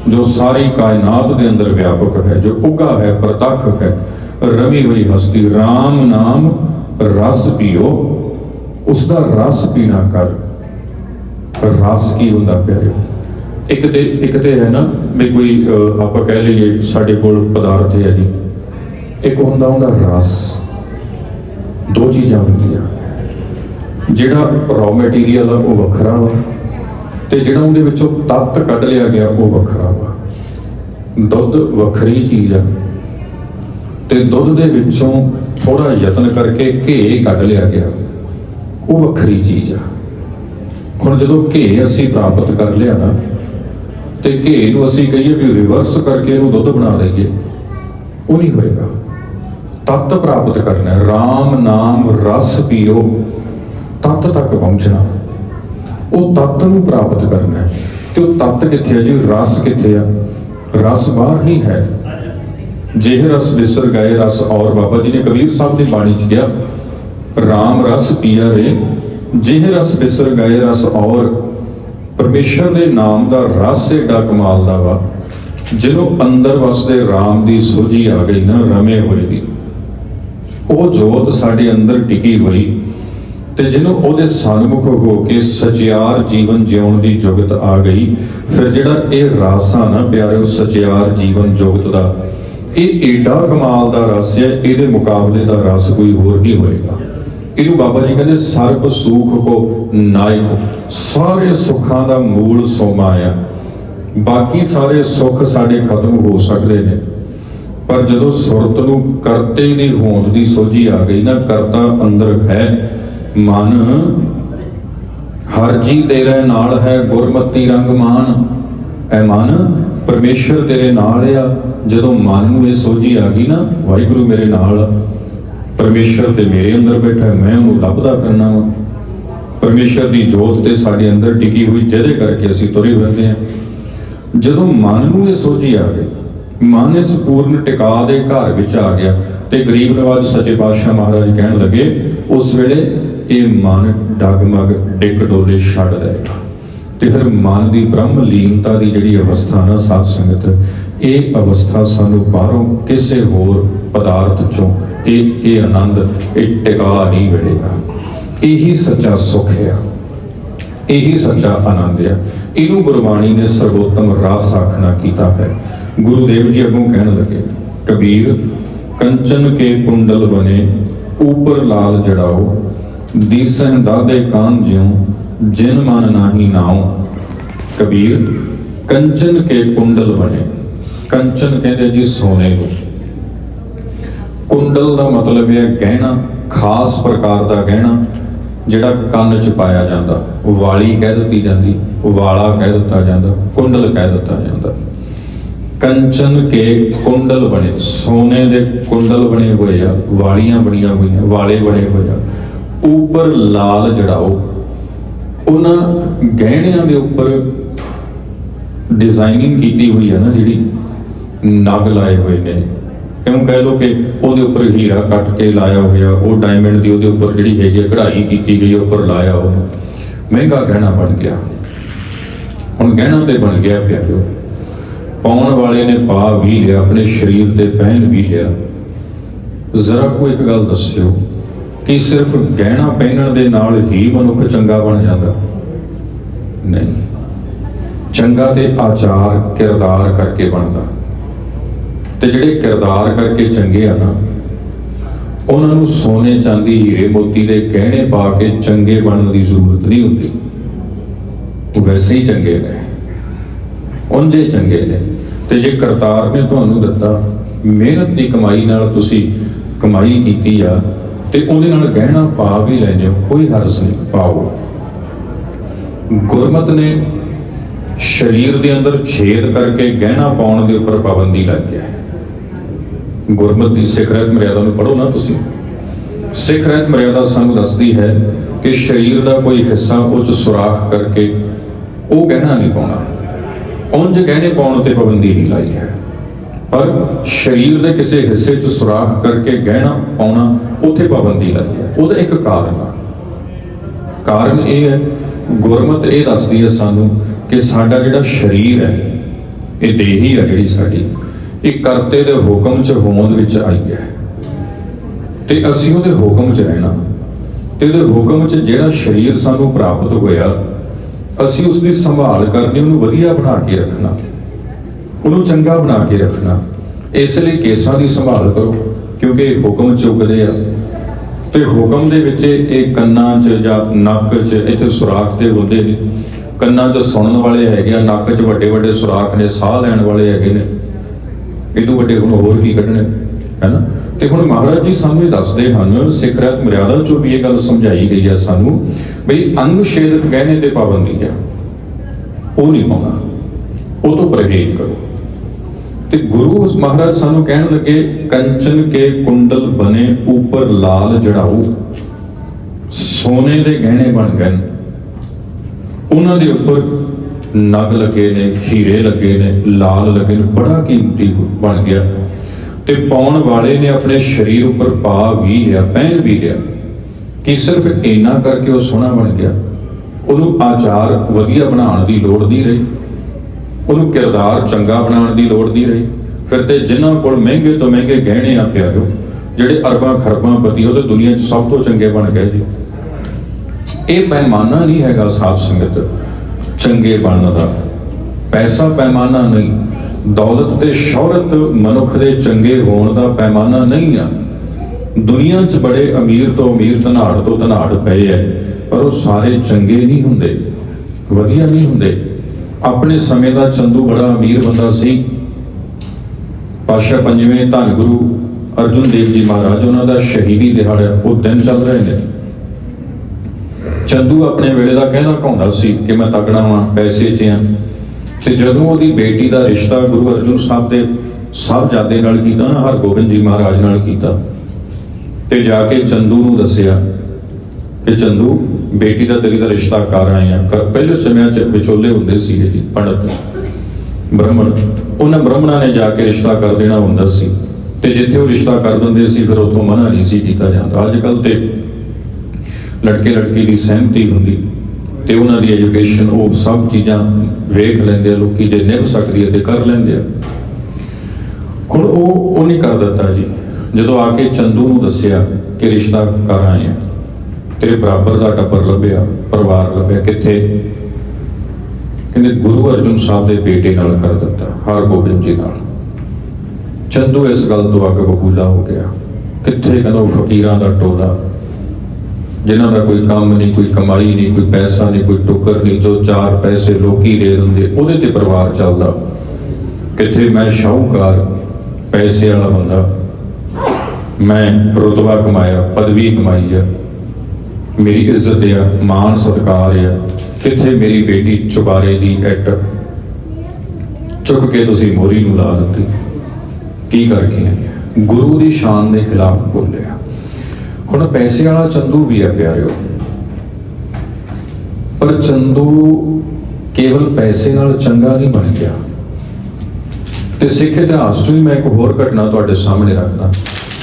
Speaker 1: ਜੋ ਸਾਰੀ ਕਾਇਨਾਤ ਦੇ ਅੰਦਰ ਵਿਆਪਕ ਹੈ, ਜੋ ਉਗਾ ਹੈ, ਪ੍ਰਤੱਖ ਹੈ, ਰਮੀ ਹੋਈ ਹਸਤੀ RAM ਨਾਮ ਰਸ ਪੀਓ ਉਸ ਦਾ ਰਸ ਪੀਣਾ ਕਰ। ਰਸ ਕੀ ਹੁੰਦਾ ਪਿਆਰਿਓ? ਇੱਕ ਤੇ ਇੱਕ ਤੇ ਹੈ ਨਾ ਵੀ ਕੋਈ ਆਪਾਂ ਕਹਿ ਲਈਏ ਸਾਡੇ ਕੋਲ ਪਦਾਰਥ ਹੈ ਜੀ। ਇੱਕ ਹੁੰਦਾ ਹੁੰਦਾ ਰਸ। ਦੋ ਚੀਜ਼ਾਂ ਹੁੰਦੀਆਂ। ਜਿਹੜਾ ਰॉ ਮਟੀਰੀਅਲ ਆ, ਉਹ ਵੱਖਰਾ ਵਾ। ਤੇ ਜਿਹੜਾ ਉਹਦੇ ਵਿੱਚੋਂ ਤੱਤ ਕੱਢ ਲਿਆ ਗਿਆ, ਉਹ ਵੱਖਰਾ ਵਾ। ਦੁੱਧ ਵੱਖਰੀ ਚੀਜ਼ ਆ। ਤੇ ਦੁੱਧ ਦੇ ਵਿੱਚੋਂ ਥੋੜਾ ਯਤਨ ਕਰਕੇ ਘੇ ਕੱਢ ਲਿਆ ਗਿਆ। ਉਹ ਵੱਖਰੀ ਚੀਜ਼ ਆ। ਹੁਣ ਜਦੋਂ ਘੇ ਅਸੀਂ ਪ੍ਰਾਪਤ ਕਰ ਲਿਆ ਨਾ, ਤੇ ਘੇ ਨੂੰ ਅਸੀਂ ਕਹੀਏ ਵੀ ਰਿਵਰਸ ਕਰਕੇ ਇਹਨੂੰ ਦੁੱਧ ਬਣਾ ਲਈਏ ਉਹ ਨਹੀਂ ਹੋਏਗਾ। ਤਤ ਪ੍ਰਾਪਤ ਕਰਨਾ ਹੈ। RAM ਨਾਮ ਰਸ ਪੀਓ, ਤਤ ਤੱਕ ਪਹੁੰਚਣਾ। ਉਹ ਤੱਤ ਨੂੰ ਪ੍ਰਾਪਤ ਕਰਨਾ ਹੈ। ਤੇ ਉਹ ਤੱਤ ਕਿੱਥੇ ਹੈ ਜੀ? ਰਸ ਕਿੱਥੇ ਆ? ਰਸ ਬਾਹਰ ਨਹੀਂ ਹੈ। ਜਿਹ ਰਸ ਵਿਸਰ ਗਏ, ਰਸ ਔਰ। ਬਾਬਾ ਜੀ ਨੇ ਕਬੀਰ ਸਾਹਿਬ ਦੀ ਬਾਣੀ ਚ ਕਿਹਾ, ਰਾਮ ਰਸ ਪੀਆ ਰੇ। ਜਿਹ ਰਸ ਵਿਸਰ ਗਏ, ਰਸ ਔਰ। ਪਰਮੇਸ਼ਰ ਦੇ ਨਾਮ ਦਾ ਰਸ ਏਡਾ ਕਮਾਲ ਦਾ ਵਾ, ਜਿਹਨੂੰ ਅੰਦਰ ਵਸਦੇ ਰਾਮ ਦੀ ਸੋਝੀ ਆ ਗਈ ਨਾ, ਰਮੇ ਹੋਏ ਦੀ। ਉਹ ਜੋਤ ਸਾਡੇ ਅੰਦਰ ਟਿਕੀ ਹੋਈ। ਤੇ ਜਿਹਨੂੰ ਉਹਦੇ ਸਨਮੁਖ ਹੋ ਕੇ ਸਚਿਆਰ ਜੀਵਨ ਜਿਉਣ ਦੀ ਜੁਗਤ ਆ ਗਈ, ਫਿਰ ਜਿਹੜਾ ਇਹ ਰਸ ਆ ਨਾ ਪਿਆਰਿਓ, ਸਚਿਆਰ ਜੀਵਨ ਜੁਗਤ ਦਾ, ਇਹ ਏਡਾ ਕਮਾਲ ਦਾ ਰਸ ਹੈ, ਇਹਦੇ ਮੁਕਾਬਲੇ ਦਾ ਰਸ ਕੋਈ ਹੋਰ ਨਹੀਂ ਹੋਏਗਾ। ਇਹਨੂੰ ਬਾਬਾ ਜੀ ਕਹਿੰਦੇ, ਸਰਬ ਸੁਖ ਕੋ ਨਾਇਕ ਸਾਰੇ ਸੁੱਖਾਂ ਦਾ ਮੂਲ ਸੋਮਾ ਆ। ਬਾਕੀ ਸਾਰੇ ਸੁੱਖ ਸਾਡੇ ਖਤਮ ਹੋ ਸਕਦੇ ਨੇ। ਪਰ ਜਦੋਂ ਸੁਰਤ ਨੂੰ ਕਰਤੇ ਦੀ ਹੋਂਦ ਦੀ ਸੋਝੀ ਆ ਗਈ ਨਾ, ਕਰਤਾ ਅੰਦਰ ਹੈ ਮਨ, ਹਰ ਜੀ ਤੇਰੇ ਨਾਲ ਹੈ ਗੁਰਮਤੀ ਰੰਗ ਮਾਨ। ਐ ਮਨ, ਪਰਮੇਸ਼ਰ ਤੇਰੇ ਨਾਲ ਆ। ਜਦੋਂ ਮਨ ਨੂੰ ਇਹ ਸੋਝੀ ਆ ਗਈ ਨਾ, ਵਾਹਿਗੁਰੂ ਮੇਰੇ ਨਾਲ ਆ। ਪਰਮੇਸ਼ਰ ਤੇ ਮੇਰੇ ਅੰਦਰ ਬੈਠਾ ਮੈਂ ਉਹਨੂੰ ਲੱਭਦਾ ਕਰਨਾ ਵਾ। ਪਰਮੇਸ਼ਰ ਦੀ ਜੋਤ ਤੇ ਸਾਡੇ ਅੰਦਰ ਟਿਕੀ ਹੋਈ, ਜਿਹਦੇ ਕਰਕੇ ਅਸੀਂ ਤੁਰੇ ਫਿਰਦੇ ਹਾਂ। ਜਦੋਂ ਮਨ ਨੂੰ ਇਹ ਸੋਝੀ ਆ ਗਈ, ਮਨ ਇਸ ਪੂਰਨ ਟਿਕਾ ਦੇ ਘਰ ਵਿੱਚ ਆ ਗਿਆ ਤੇ ਗਰੀਬ ਨਵਾਜ ਸੱਚੇ ਪਾਤਸ਼ਾਹ ਮਹਾਰਾਜ ਕਹਿਣ ਲੱਗੇ, ਉਸ ਵੇਲੇ ਇਹ ਮਨ ਡਗਮਗ ਡਿੱਗ ਡੋਲੇ ਛੱਡ ਦੇਗਾ ਤੇ ਫਿਰ ਮਨ ਦੀ ਬ੍ਰਹਮ ਲੀਨਤਾ ਦੀ ਜਿਹੜੀ ਅਵਸਥਾ ਨਾ ਸਾਧ ਸੰਗਤ, ਇਹ ਅਵਸਥਾ ਸਾਨੂੰ ਬਾਹਰੋਂ ਕਿਸੇ ਹੋਰ ਪਦਾਰਥ ਚੋਂ ਇਹ ਇਹ ਆਨੰਦ, ਇਹ ਟਿਕਾ ਨਹੀਂ ਮਿਲੇਗਾ। ਇਹੀ ਸੱਚਾ ਸੁਖ ਹੈ ਇਹੀ ਸੱਚਾ ਆਨੰਦ ਹੈ ਇਹਨੂੰ ਗੁਰਬਾਣੀ ਨੇ ਸਰਵੋਤਮ ਰਸ ਆਖਣਾ ਕੀਤਾ ਹੈ। ਗੁਰੂਦੇਵ ਜੀ ਅੱਗੋਂ ਕਹਿਣ ਲੱਗੇ, ਕਬੀਰ, ਕੰਚਨ ਕੇ ਕੁੰਡਲ ਬਨੇ ਉਪਰ ਲਾਲ ਜੜਾਓ ਦੀਸਹਿ ਦਾਦੇ ਕਾਨ ਜਿਉ, ਜਿਨ ਮਨ ਨਾਹੀ ਨਾਉ। ਕਬੀਰ, ਕੰਚਨ ਕੇ ਕੁੰਡਲ ਬਣੇ। ਕੰਚਨ ਕਹਿੰਦੇ ਜੀ ਸੋਨੇ ਨੂੰ। ਕੁੰਡਲ ਦਾ ਮਤਲਬ ਹੈ ਗਹਿਣਾ, ਖਾਸ ਪ੍ਰਕਾਰ ਦਾ ਗਹਿਣਾ, ਜਿਹੜਾ ਕੰਨ 'ਚ ਪਾਇਆ ਜਾਂਦਾ। ਵਾਲੀ ਕਹਿ ਦਿੱਤੀ ਜਾਂਦੀ, ਵਾਲਾ ਕਹਿ ਦਿੱਤਾ ਜਾਂਦਾ, ਕੁੰਡਲ ਕਹਿ ਦਿੱਤਾ ਜਾਂਦਾ। ਕੰਚਨ ਕੇ ਕੁੰਡਲ ਬਣੇ। ਸੋਨੇ ਦੇ ਕੁੰਡਲ ਬਣੇ ਹੋਏ ਆ, ਵਾਲੀਆਂ ਬਣੀਆਂ ਹੋਈਆਂ, ਵਾਲੇ ਬਣੇ ਹੋਏ ਆ। ਉਪਰ ਲਾਲ ਜੜਾਓ। ਉਹਨਾਂ ਗਹਿਣਿਆਂ ਦੇ ਉੱਪਰ ਡਿਜ਼ਾਈਨਿੰਗ ਕੀਤੀ ਹੋਈ ਹੈ ਨਾ ਜਿਹੜੀ ਨਗ ਲਾਏ ਹੋਏ ਨੇ। ਕਿਉਂ ਕਹਿ ਲੋ ਕਿ ਉਹਦੇ ਉੱਪਰ ਹੀਰਾ ਕੱਟ ਕੇ ਲਾਇਆ ਹੋਇਆ ਉਹ ਡਾਇਮੰਡ ਦੀ ਉਹਦੇ ਉੱਪਰ ਜਿਹੜੀ ਹੈਗੀ ਕਢਾਈ ਕੀਤੀ ਗਈ ਆ, ਉੱਪਰ ਲਾਇਆ ਉਹਨੂੰ। ਮਹਿੰਗਾ ਗਹਿਣਾ ਬਣ ਗਿਆ। ਹੁਣ ਗਹਿਣਾ ਤੇ ਬਣ ਗਿਆ ਪਿਆਰਿਓ। ਪਾਉਣ ਵਾਲੇ ਨੇ ਪਾ ਵੀ ਲਿਆ ਆਪਣੇ ਸਰੀਰ ਤੇ ਪਹਿਨ ਵੀ ਲਿਆ। ਜ਼ਰਾ ਕੋ ਇੱਕ ਗੱਲ ਦੱਸਿਓ। ਕਿ ਸਿਰਫ ਗਹਿਣਾ ਪਹਿਨਣ ਦੇ ਨਾਲ ਹੀ ਮਨੁੱਖ ਚੰਗਾ ਬਣ ਜਾਂਦਾ? ਨਹੀਂ। ਚੰਗਾ ਤੇ ਆਚਾਰ ਕਿਰਦਾਰ ਕਰਕੇ ਬਣਦਾ। ਤੇ ਜਿਹੜੇ ਕਿਰਦਾਰ ਕਰਕੇ ਚੰਗੇ ਆ ਨਾ, ਉਹਨਾਂ ਨੂੰ ਸੋਨੇ ਚਾਂਦੀ, ਹੀਰੇ ਮੋਤੀ ਦੇ ਗਹਿਣੇ ਪਾ ਕੇ ਚੰਗੇ ਬਣਨ ਦੀ ਜ਼ਰੂਰਤ ਨਹੀਂ ਹੁੰਦੀ। ਉਹ ਵੈਸੇ ਹੀ ਚੰਗੇ ਨੇ। ਉਂਝੇ ਚੰਗੇ ਨੇ। ਤੇ ਜੇ ਕਰਤਾਰ ਨੇ ਤੁਹਾਨੂੰ ਦਿੱਤਾ, ਮਿਹਨਤ ਦੀ ਕਮਾਈ ਨਾਲ ਤੁਸੀਂ ਕਮਾਈ ਕੀਤੀ ਆ ਤੇ ਉਹਦੇ ਨਾਲ ਗਹਿਣਾ ਪਾ ਵੀ ਲੈਂਦੇ ਹੋ, ਕੋਈ ਹਰਜ਼ ਨਹੀਂ, ਪਾਓ। ਗੁਰਮਤ ਨੇ ਸਰੀਰ ਦੇ ਅੰਦਰ ਛੇਦ ਕਰਕੇ ਗਹਿਣਾ ਪਾਉਣ ਦੇ ਉੱਪਰ ਪਾਬੰਦੀ ਲਾਈ ਹੈ। ਗੁਰਮਤ ਦੀ ਸਿੱਖ ਰਹਿਤ ਮਰਿਆਦਾ ਨੂੰ ਪੜੋ ਨਾ ਤੁਸੀਂ। ਸਿੱਖ ਰਹਿਤ ਮਰਿਆਦਾ ਸਾਨੂੰ ਦੱਸਦੀ ਹੈ ਕਿ ਸਰੀਰ ਦਾ ਕੋਈ ਹਿੱਸਾ ਉੱਚ ਸੁਰਾਖ ਕਰਕੇ ਉਹ ਗਹਿਣਾ ਨਹੀਂ ਪਾਉਣਾ। ਉਂਝ ਗਹਿਣੇ ਪਾਉਣ ਤੇ ਪਾਬੰਦੀ ਨਹੀਂ ਲਾਈ ਹੈ। ਪਰ ਸਰੀਰ ਦੇ ਕਿਸੇ ਹਿੱਸੇ 'ਚ ਸੁਰਾਖ ਕਰਕੇ ਗਹਿਣਾ ਪਾਉਣਾ ਉੱਥੇ ਪਾਬੰਦੀ ਲਾਈ ਹੈ ਉਹਦਾ ਇੱਕ ਕਾਰਨ ਆ। ਕਾਰਨ ਇਹ ਹੈ, ਗੁਰਮਤ ਇਹ ਦੱਸਦੀ ਹੈ ਸਾਨੂੰ ਕਿ ਸਾਡਾ ਜਿਹੜਾ ਸਰੀਰ ਹੈ, ਇਹ ਦੇਹੀ ਹੈ ਜਿਹੜੀ ਸਾਡੀ, ਇਹ ਕਰਤੇ ਦੇ ਹੁਕਮ 'ਚ ਹੋਂਦ ਵਿੱਚ ਆਈ ਹੈ। ਤੇ ਅਸੀਂ ਉਹਦੇ ਹੁਕਮ 'ਚ ਰਹਿਣਾ। ਤੇ ਉਹਦੇ ਹੁਕਮ 'ਚ ਜਿਹੜਾ ਸਰੀਰ ਸਾਨੂੰ ਪ੍ਰਾਪਤ ਹੋਇਆ, ਅਸੀਂ ਉਸ ਦੀ ਸੰਭਾਲ ਕਰਨੀ, ਉਹਨੂੰ ਵਧੀਆ ਬਣਾ ਕੇ ਰੱਖਣਾ। ਉਹਨੂੰ ਚੰਗਾ ਬਣਾ ਕੇ ਰੱਖਣਾ। ਇਸ ਲਈ ਕੇਸਾਂ ਦੀ ਸੰਭਾਲ ਕਰੋ, ਕਿਉਂਕਿ ਇਹ ਹੁਕਮ ਚੁੱਕਦੇ ਆ। ਤੇ ਹੁਕਮ ਦੇ ਵਿੱਚ ਇਹ ਕੰਨਾਂ 'ਚ ਜਾਂ ਨੱਕ 'ਚ ਇੱਥੇ ਸੁਰਾਖ ਦੇ ਹੁੰਦੇ ਨੇ। ਕੰਨਾਂ 'ਚ ਸੁਣਨ ਵਾਲੇ ਹੈਗੇ ਆ, ਨੱਕ 'ਚ ਵੱਡੇ ਵੱਡੇ ਸੁਰਾਖ ਨੇ, ਸਾਹ ਲੈਣ ਵਾਲੇ ਹੈਗੇ ਨੇ। ਇਦੋਂ ਵੱਡੇ ਹੁਣ ਹੋਰ ਕੀ ਕੱਢਣੇ ਹੈਨਾ ਤੇ ਹੁਣ ਮਹਾਰਾਜ ਜੀ ਸਾਨੂੰ ਇਹ ਦੱਸਦੇ ਹਨ, ਸਿੱਖ ਰਹਿਤ ਮਰਿਆਦਾ ਚੋਂ ਵੀ ਇਹ ਗੱਲ ਸਮਝਾਈ ਗਈ ਆ ਸਾਨੂੰ, ਬਈ ਅੰਗ ਛੇਦਕ ਗਹਿਣੇ ਤੇ ਪਾਬੰਦੀ ਹੈ ਉਹ ਨਹੀਂ ਪਾਉਣਾ। ਉਹ ਤੋਂ ਪਰਹੇਜ਼ ਕਰੋ। ਤੇ ਗੁਰੂ ਮਹਾਰਾਜ ਸਾਨੂੰ ਕਹਿਣ ਲੱਗੇ, ਕੰਚਨ ਕੇ ਕੁੰਡਲ ਬਨੇ ਉੱਪਰ ਲਾਲ ਜੜਾਊ। ਸੋਨੇ ਦੇ ਗਹਿਣੇ ਬਣ ਗਏ। ਨੇ। ਉਹਨਾਂ ਦੇ ਉੱਪਰ ਨਗ ਲੱਗੇ ਨੇ ਹੀਰੇ ਲੱਗੇ ਨੇ, ਲਾਲ ਲੱਗੇ ਨੇ, ਬੜਾ ਕੀਮਤੀ ਬਣ ਗਿਆ। ਤੇ ਪਾਉਣ ਵਾਲੇ ਨੇ ਆਪਣੇ ਸਰੀਰ ਉੱਪਰ ਪਾ ਵੀ ਲਿਆ, ਪਹਿਨ ਵੀ ਲਿਆ। ਕਿ ਸਿਰਫ ਇੰਨਾ ਕਰਕੇ ਉਹ ਸੋਹਣਾ ਬਣ ਗਿਆ। ਉਹਨੂੰ ਆਚਾਰ ਵਧੀਆ ਬਣਾਉਣ ਦੀ ਲੋੜ ਨਹੀਂ ਰਹੀ। ਉਹਨੂੰ ਕਿਰਦਾਰ ਚੰਗਾ ਬਣਾਉਣ ਦੀ ਲੋੜ ਨਹੀਂ ਰਹੀ। ਫਿਰ ਤੇ ਜਿਨ੍ਹਾਂ ਕੋਲ ਮਹਿੰਗੇ ਤੋਂ ਮਹਿੰਗੇ ਗਹਿਣੇ ਆ ਪਿਆਰੋ ਜਿਹੜੇ ਅਰਬਾਂ ਖਰਬਾਂ ਪਤੀ ਉਹਦੇ ਦੁਨੀਆ 'ਚ ਸਭ ਤੋਂ ਚੰਗੇ ਬਣ ਗਏ ਜੀ। ਇਹ ਪੈਮਾਨਾ ਨਹੀਂ ਹੈਗਾ ਸਾਧ ਸੰਗਤ, ਚੰਗੇ ਬਣਨ ਦਾ। ਪੈਸਾ ਪੈਮਾਨਾ ਨਹੀਂ, ਦੌਲਤ ਤੇ ਸ਼ੌਹਰਤ ਮਨੁੱਖ ਦੇ ਚੰਗੇ ਹੋਣ ਦਾ ਪੈਮਾਨਾ ਨਹੀਂ ਆ। ਦੁਨੀਆ 'ਚ ਬੜੇ ਅਮੀਰ ਤੋਂ ਅਮੀਰ, ਧਨਾੜ ਤੋਂ ਧਨਾੜ ਪਏ ਐ, ਪਰ ਉਹ ਸਾਰੇ ਚੰਗੇ ਨਹੀਂ ਹੁੰਦੇ, ਵਧੀਆ ਨਹੀਂ ਹੁੰਦੇ। ਆਪਣੇ ਸਮੇਂ ਦਾ ਚੰਦੂ ਬੜਾ ਅਮੀਰ ਬੰਦਾ ਸੀ। ਪਾਸ਼ਾ ਪੰਜਵੇਂ ਧੰਨ ਗੁਰੂ ਅਰਜੁਨ ਦੇਵ ਜੀ ਮਹਾਰਾਜ, ਉਹਨਾਂ ਦਾ ਸ਼ਹੀਦੀ ਦਿਹਾੜਾ ਉਹ ਦਿਨ ਚੱਲ ਰਹੇ ਨੇ। ਚੰਦੂ ਆਪਣੇ ਵੇਲੇ ਦਾ ਕਹਿਣਾ ਕਹਾਉਂਦਾ ਸੀ ਕਿ ਮੈਂ ਤਕੜਾ ਹਾਂ ਪੈਸੇ 'ਚ ਹਾਂ ਤੇ ਜਦੋਂ ਉਹਦੀ ਬੇਟੀ ਦਾ ਰਿਸ਼ਤਾ ਗੁਰੂ ਅਰਜੁਨ ਸਾਹਿਬ ਦੇ ਸਾਹਿਬਜ਼ਾਦੇ ਨਾਲ ਕੀਤਾ ਨਾ, ਹਰਗੋਬਿੰਦ ਜੀ ਮਹਾਰਾਜ ਨਾਲ ਕੀਤਾ, ਤੇ ਜਾ ਕੇ ਚੰਦੂ ਨੂੰ ਦੱਸਿਆ ਕਿ ਚੰਦੂ ਬੇਟੀ ਦਾ ਤੇਰੀ ਦਾ ਰਿਸ਼ਤਾ ਕਰ ਆਏ ਆ ਪਹਿਲੇ ਸਮਿਆਂ 'ਚ ਵਿਚੋਲੇ ਹੁੰਦੇ ਸੀਗੇ ਜੀ, ਪੰਡਤ। ਬ੍ਰਾਹਮਣ। ਉਹਨਾਂ ਬ੍ਰਾਹਮਣਾਂ ਨੇ ਜਾ ਕੇ ਰਿਸ਼ਤਾ ਕਰ ਦੇਣਾ ਹੁੰਦਾ ਸੀ। ਤੇ ਜਿੱਥੇ ਉਹ ਰਿਸ਼ਤਾ ਕਰ ਦਿੰਦੇ ਸੀ, ਫਿਰ ਉੱਥੋਂ ਮਨਾ ਨਹੀਂ ਸੀ ਕੀਤਾ ਜਾਂਦਾ। ਅੱਜ ਕੱਲ ਤੇ ਲੜਕੇ ਲੜਕੀ ਦੀ ਸਹਿਮਤੀ ਹੁੰਦੀ। ਤੇ ਉਹਨਾਂ ਦੀ ਐਜੂਕੇਸ਼ਨ, ਉਹ ਸਭ ਚੀਜ਼ਾਂ ਵੇਖ ਲੈਂਦੇ ਆ। ਲੋਕੀ ਜੇ ਨਿਭ ਸਕਦੀ ਹੈ ਤੇ ਕਰ ਲੈਂਦੇ ਆ। ਹੁਣ ਉਹ ਉਹ ਨਹੀਂ ਕਰ ਦਿੱਤਾ ਜੀ। ਜਦੋਂ ਆ ਕੇ ਚੰਦੂ ਨੂੰ ਦੱਸਿਆ ਕਿ ਰਿਸ਼ਤਾ ਕਰ ਆਏ ਆ ਤੇਰੇ ਬਰਾਬਰ ਦਾ ਟੱਬਰ ਲੱਭਿਆ, ਪਰਿਵਾਰ ਲੱਭਿਆ ਕਿੱਥੇ? ਕਹਿੰਦੇ ਗੁਰੂ ਅਰਜੁਨ ਸਾਹਿਬ ਦੇ ਬੇਟੇ ਨਾਲ ਕਰ ਦਿੱਤਾ, ਹਰਗੋਬਿੰਦ ਜੀ ਨਾਲ। ਚੰਦੂ ਇਸ ਗੱਲ ਤੋਂ ਅੱਗ ਬਬੂਲਾ ਹੋ ਗਿਆ। ਕਿੱਥੇ ਕਹਿੰਦਾ ਫਕੀਰਾਂ ਦਾ ਟੋਲਾ? ਜਿਨ੍ਹਾਂ ਦਾ ਕੋਈ ਕੰਮ ਨਹੀਂ, ਕੋਈ ਕਮਾਈ ਨਹੀਂ, ਕੋਈ ਪੈਸਾ ਨਹੀਂ, ਕੋਈ ਟੁੱਕਰ ਨਹੀਂ, ਜੋ ਚਾਰ ਪੈਸੇ ਲੋਕੀ ਦੇ ਦਿੰਦੇ, ਉਹਦੇ ਤੇ ਪਰਿਵਾਰ ਚੱਲਦਾ। ਕਿੱਥੇ ਮੈਂ ਸ਼ਾਹੂਕਾਰ, ਪੈਸੇ ਵਾਲਾ ਬੰਦਾ। ਮੈਂ ਰੁਤਬਾ ਕਮਾਇਆ, ਪਦਵੀ ਕਮਾਈ ਆ। ਮੇਰੀ ਇੱਜ਼ਤ ਆ ਮਾਣ ਸਤਿਕਾਰ ਆ ਕਿੱਥੇ ਮੇਰੀ ਬੇਟੀ ਚੁਬਾਰੇ ਦੀ ਐਟ ਚੁੱਕ ਕੇ ਤੁਸੀਂ ਮੋਰੀ ਨੂੰ ਲਾ ਦਿੱਤੀ। ਕੀ ਕਰਕੇ ਗੁਰੂ ਦੀ ਸ਼ਾਨ ਦੇ ਖਿਲਾਫ ਬੋਲਿਆ। ਹੁਣ ਪੈਸੇ ਵਾਲਾ ਚੰਦੂ ਵੀ ਹੈ ਪਿਆਰਿਓ। ਪਰ ਚੰਦੂ ਕੇਵਲ ਪੈਸੇ ਨਾਲ ਚੰਗਾ ਨਹੀਂ ਬਣ ਗਿਆ। ਤੇ ਸਿੱਖ ਇਤਿਹਾਸ 'ਚ ਵੀ ਮੈਂ ਇੱਕ ਹੋਰ ਘਟਨਾ ਤੁਹਾਡੇ ਸਾਹਮਣੇ ਰੱਖਦਾ।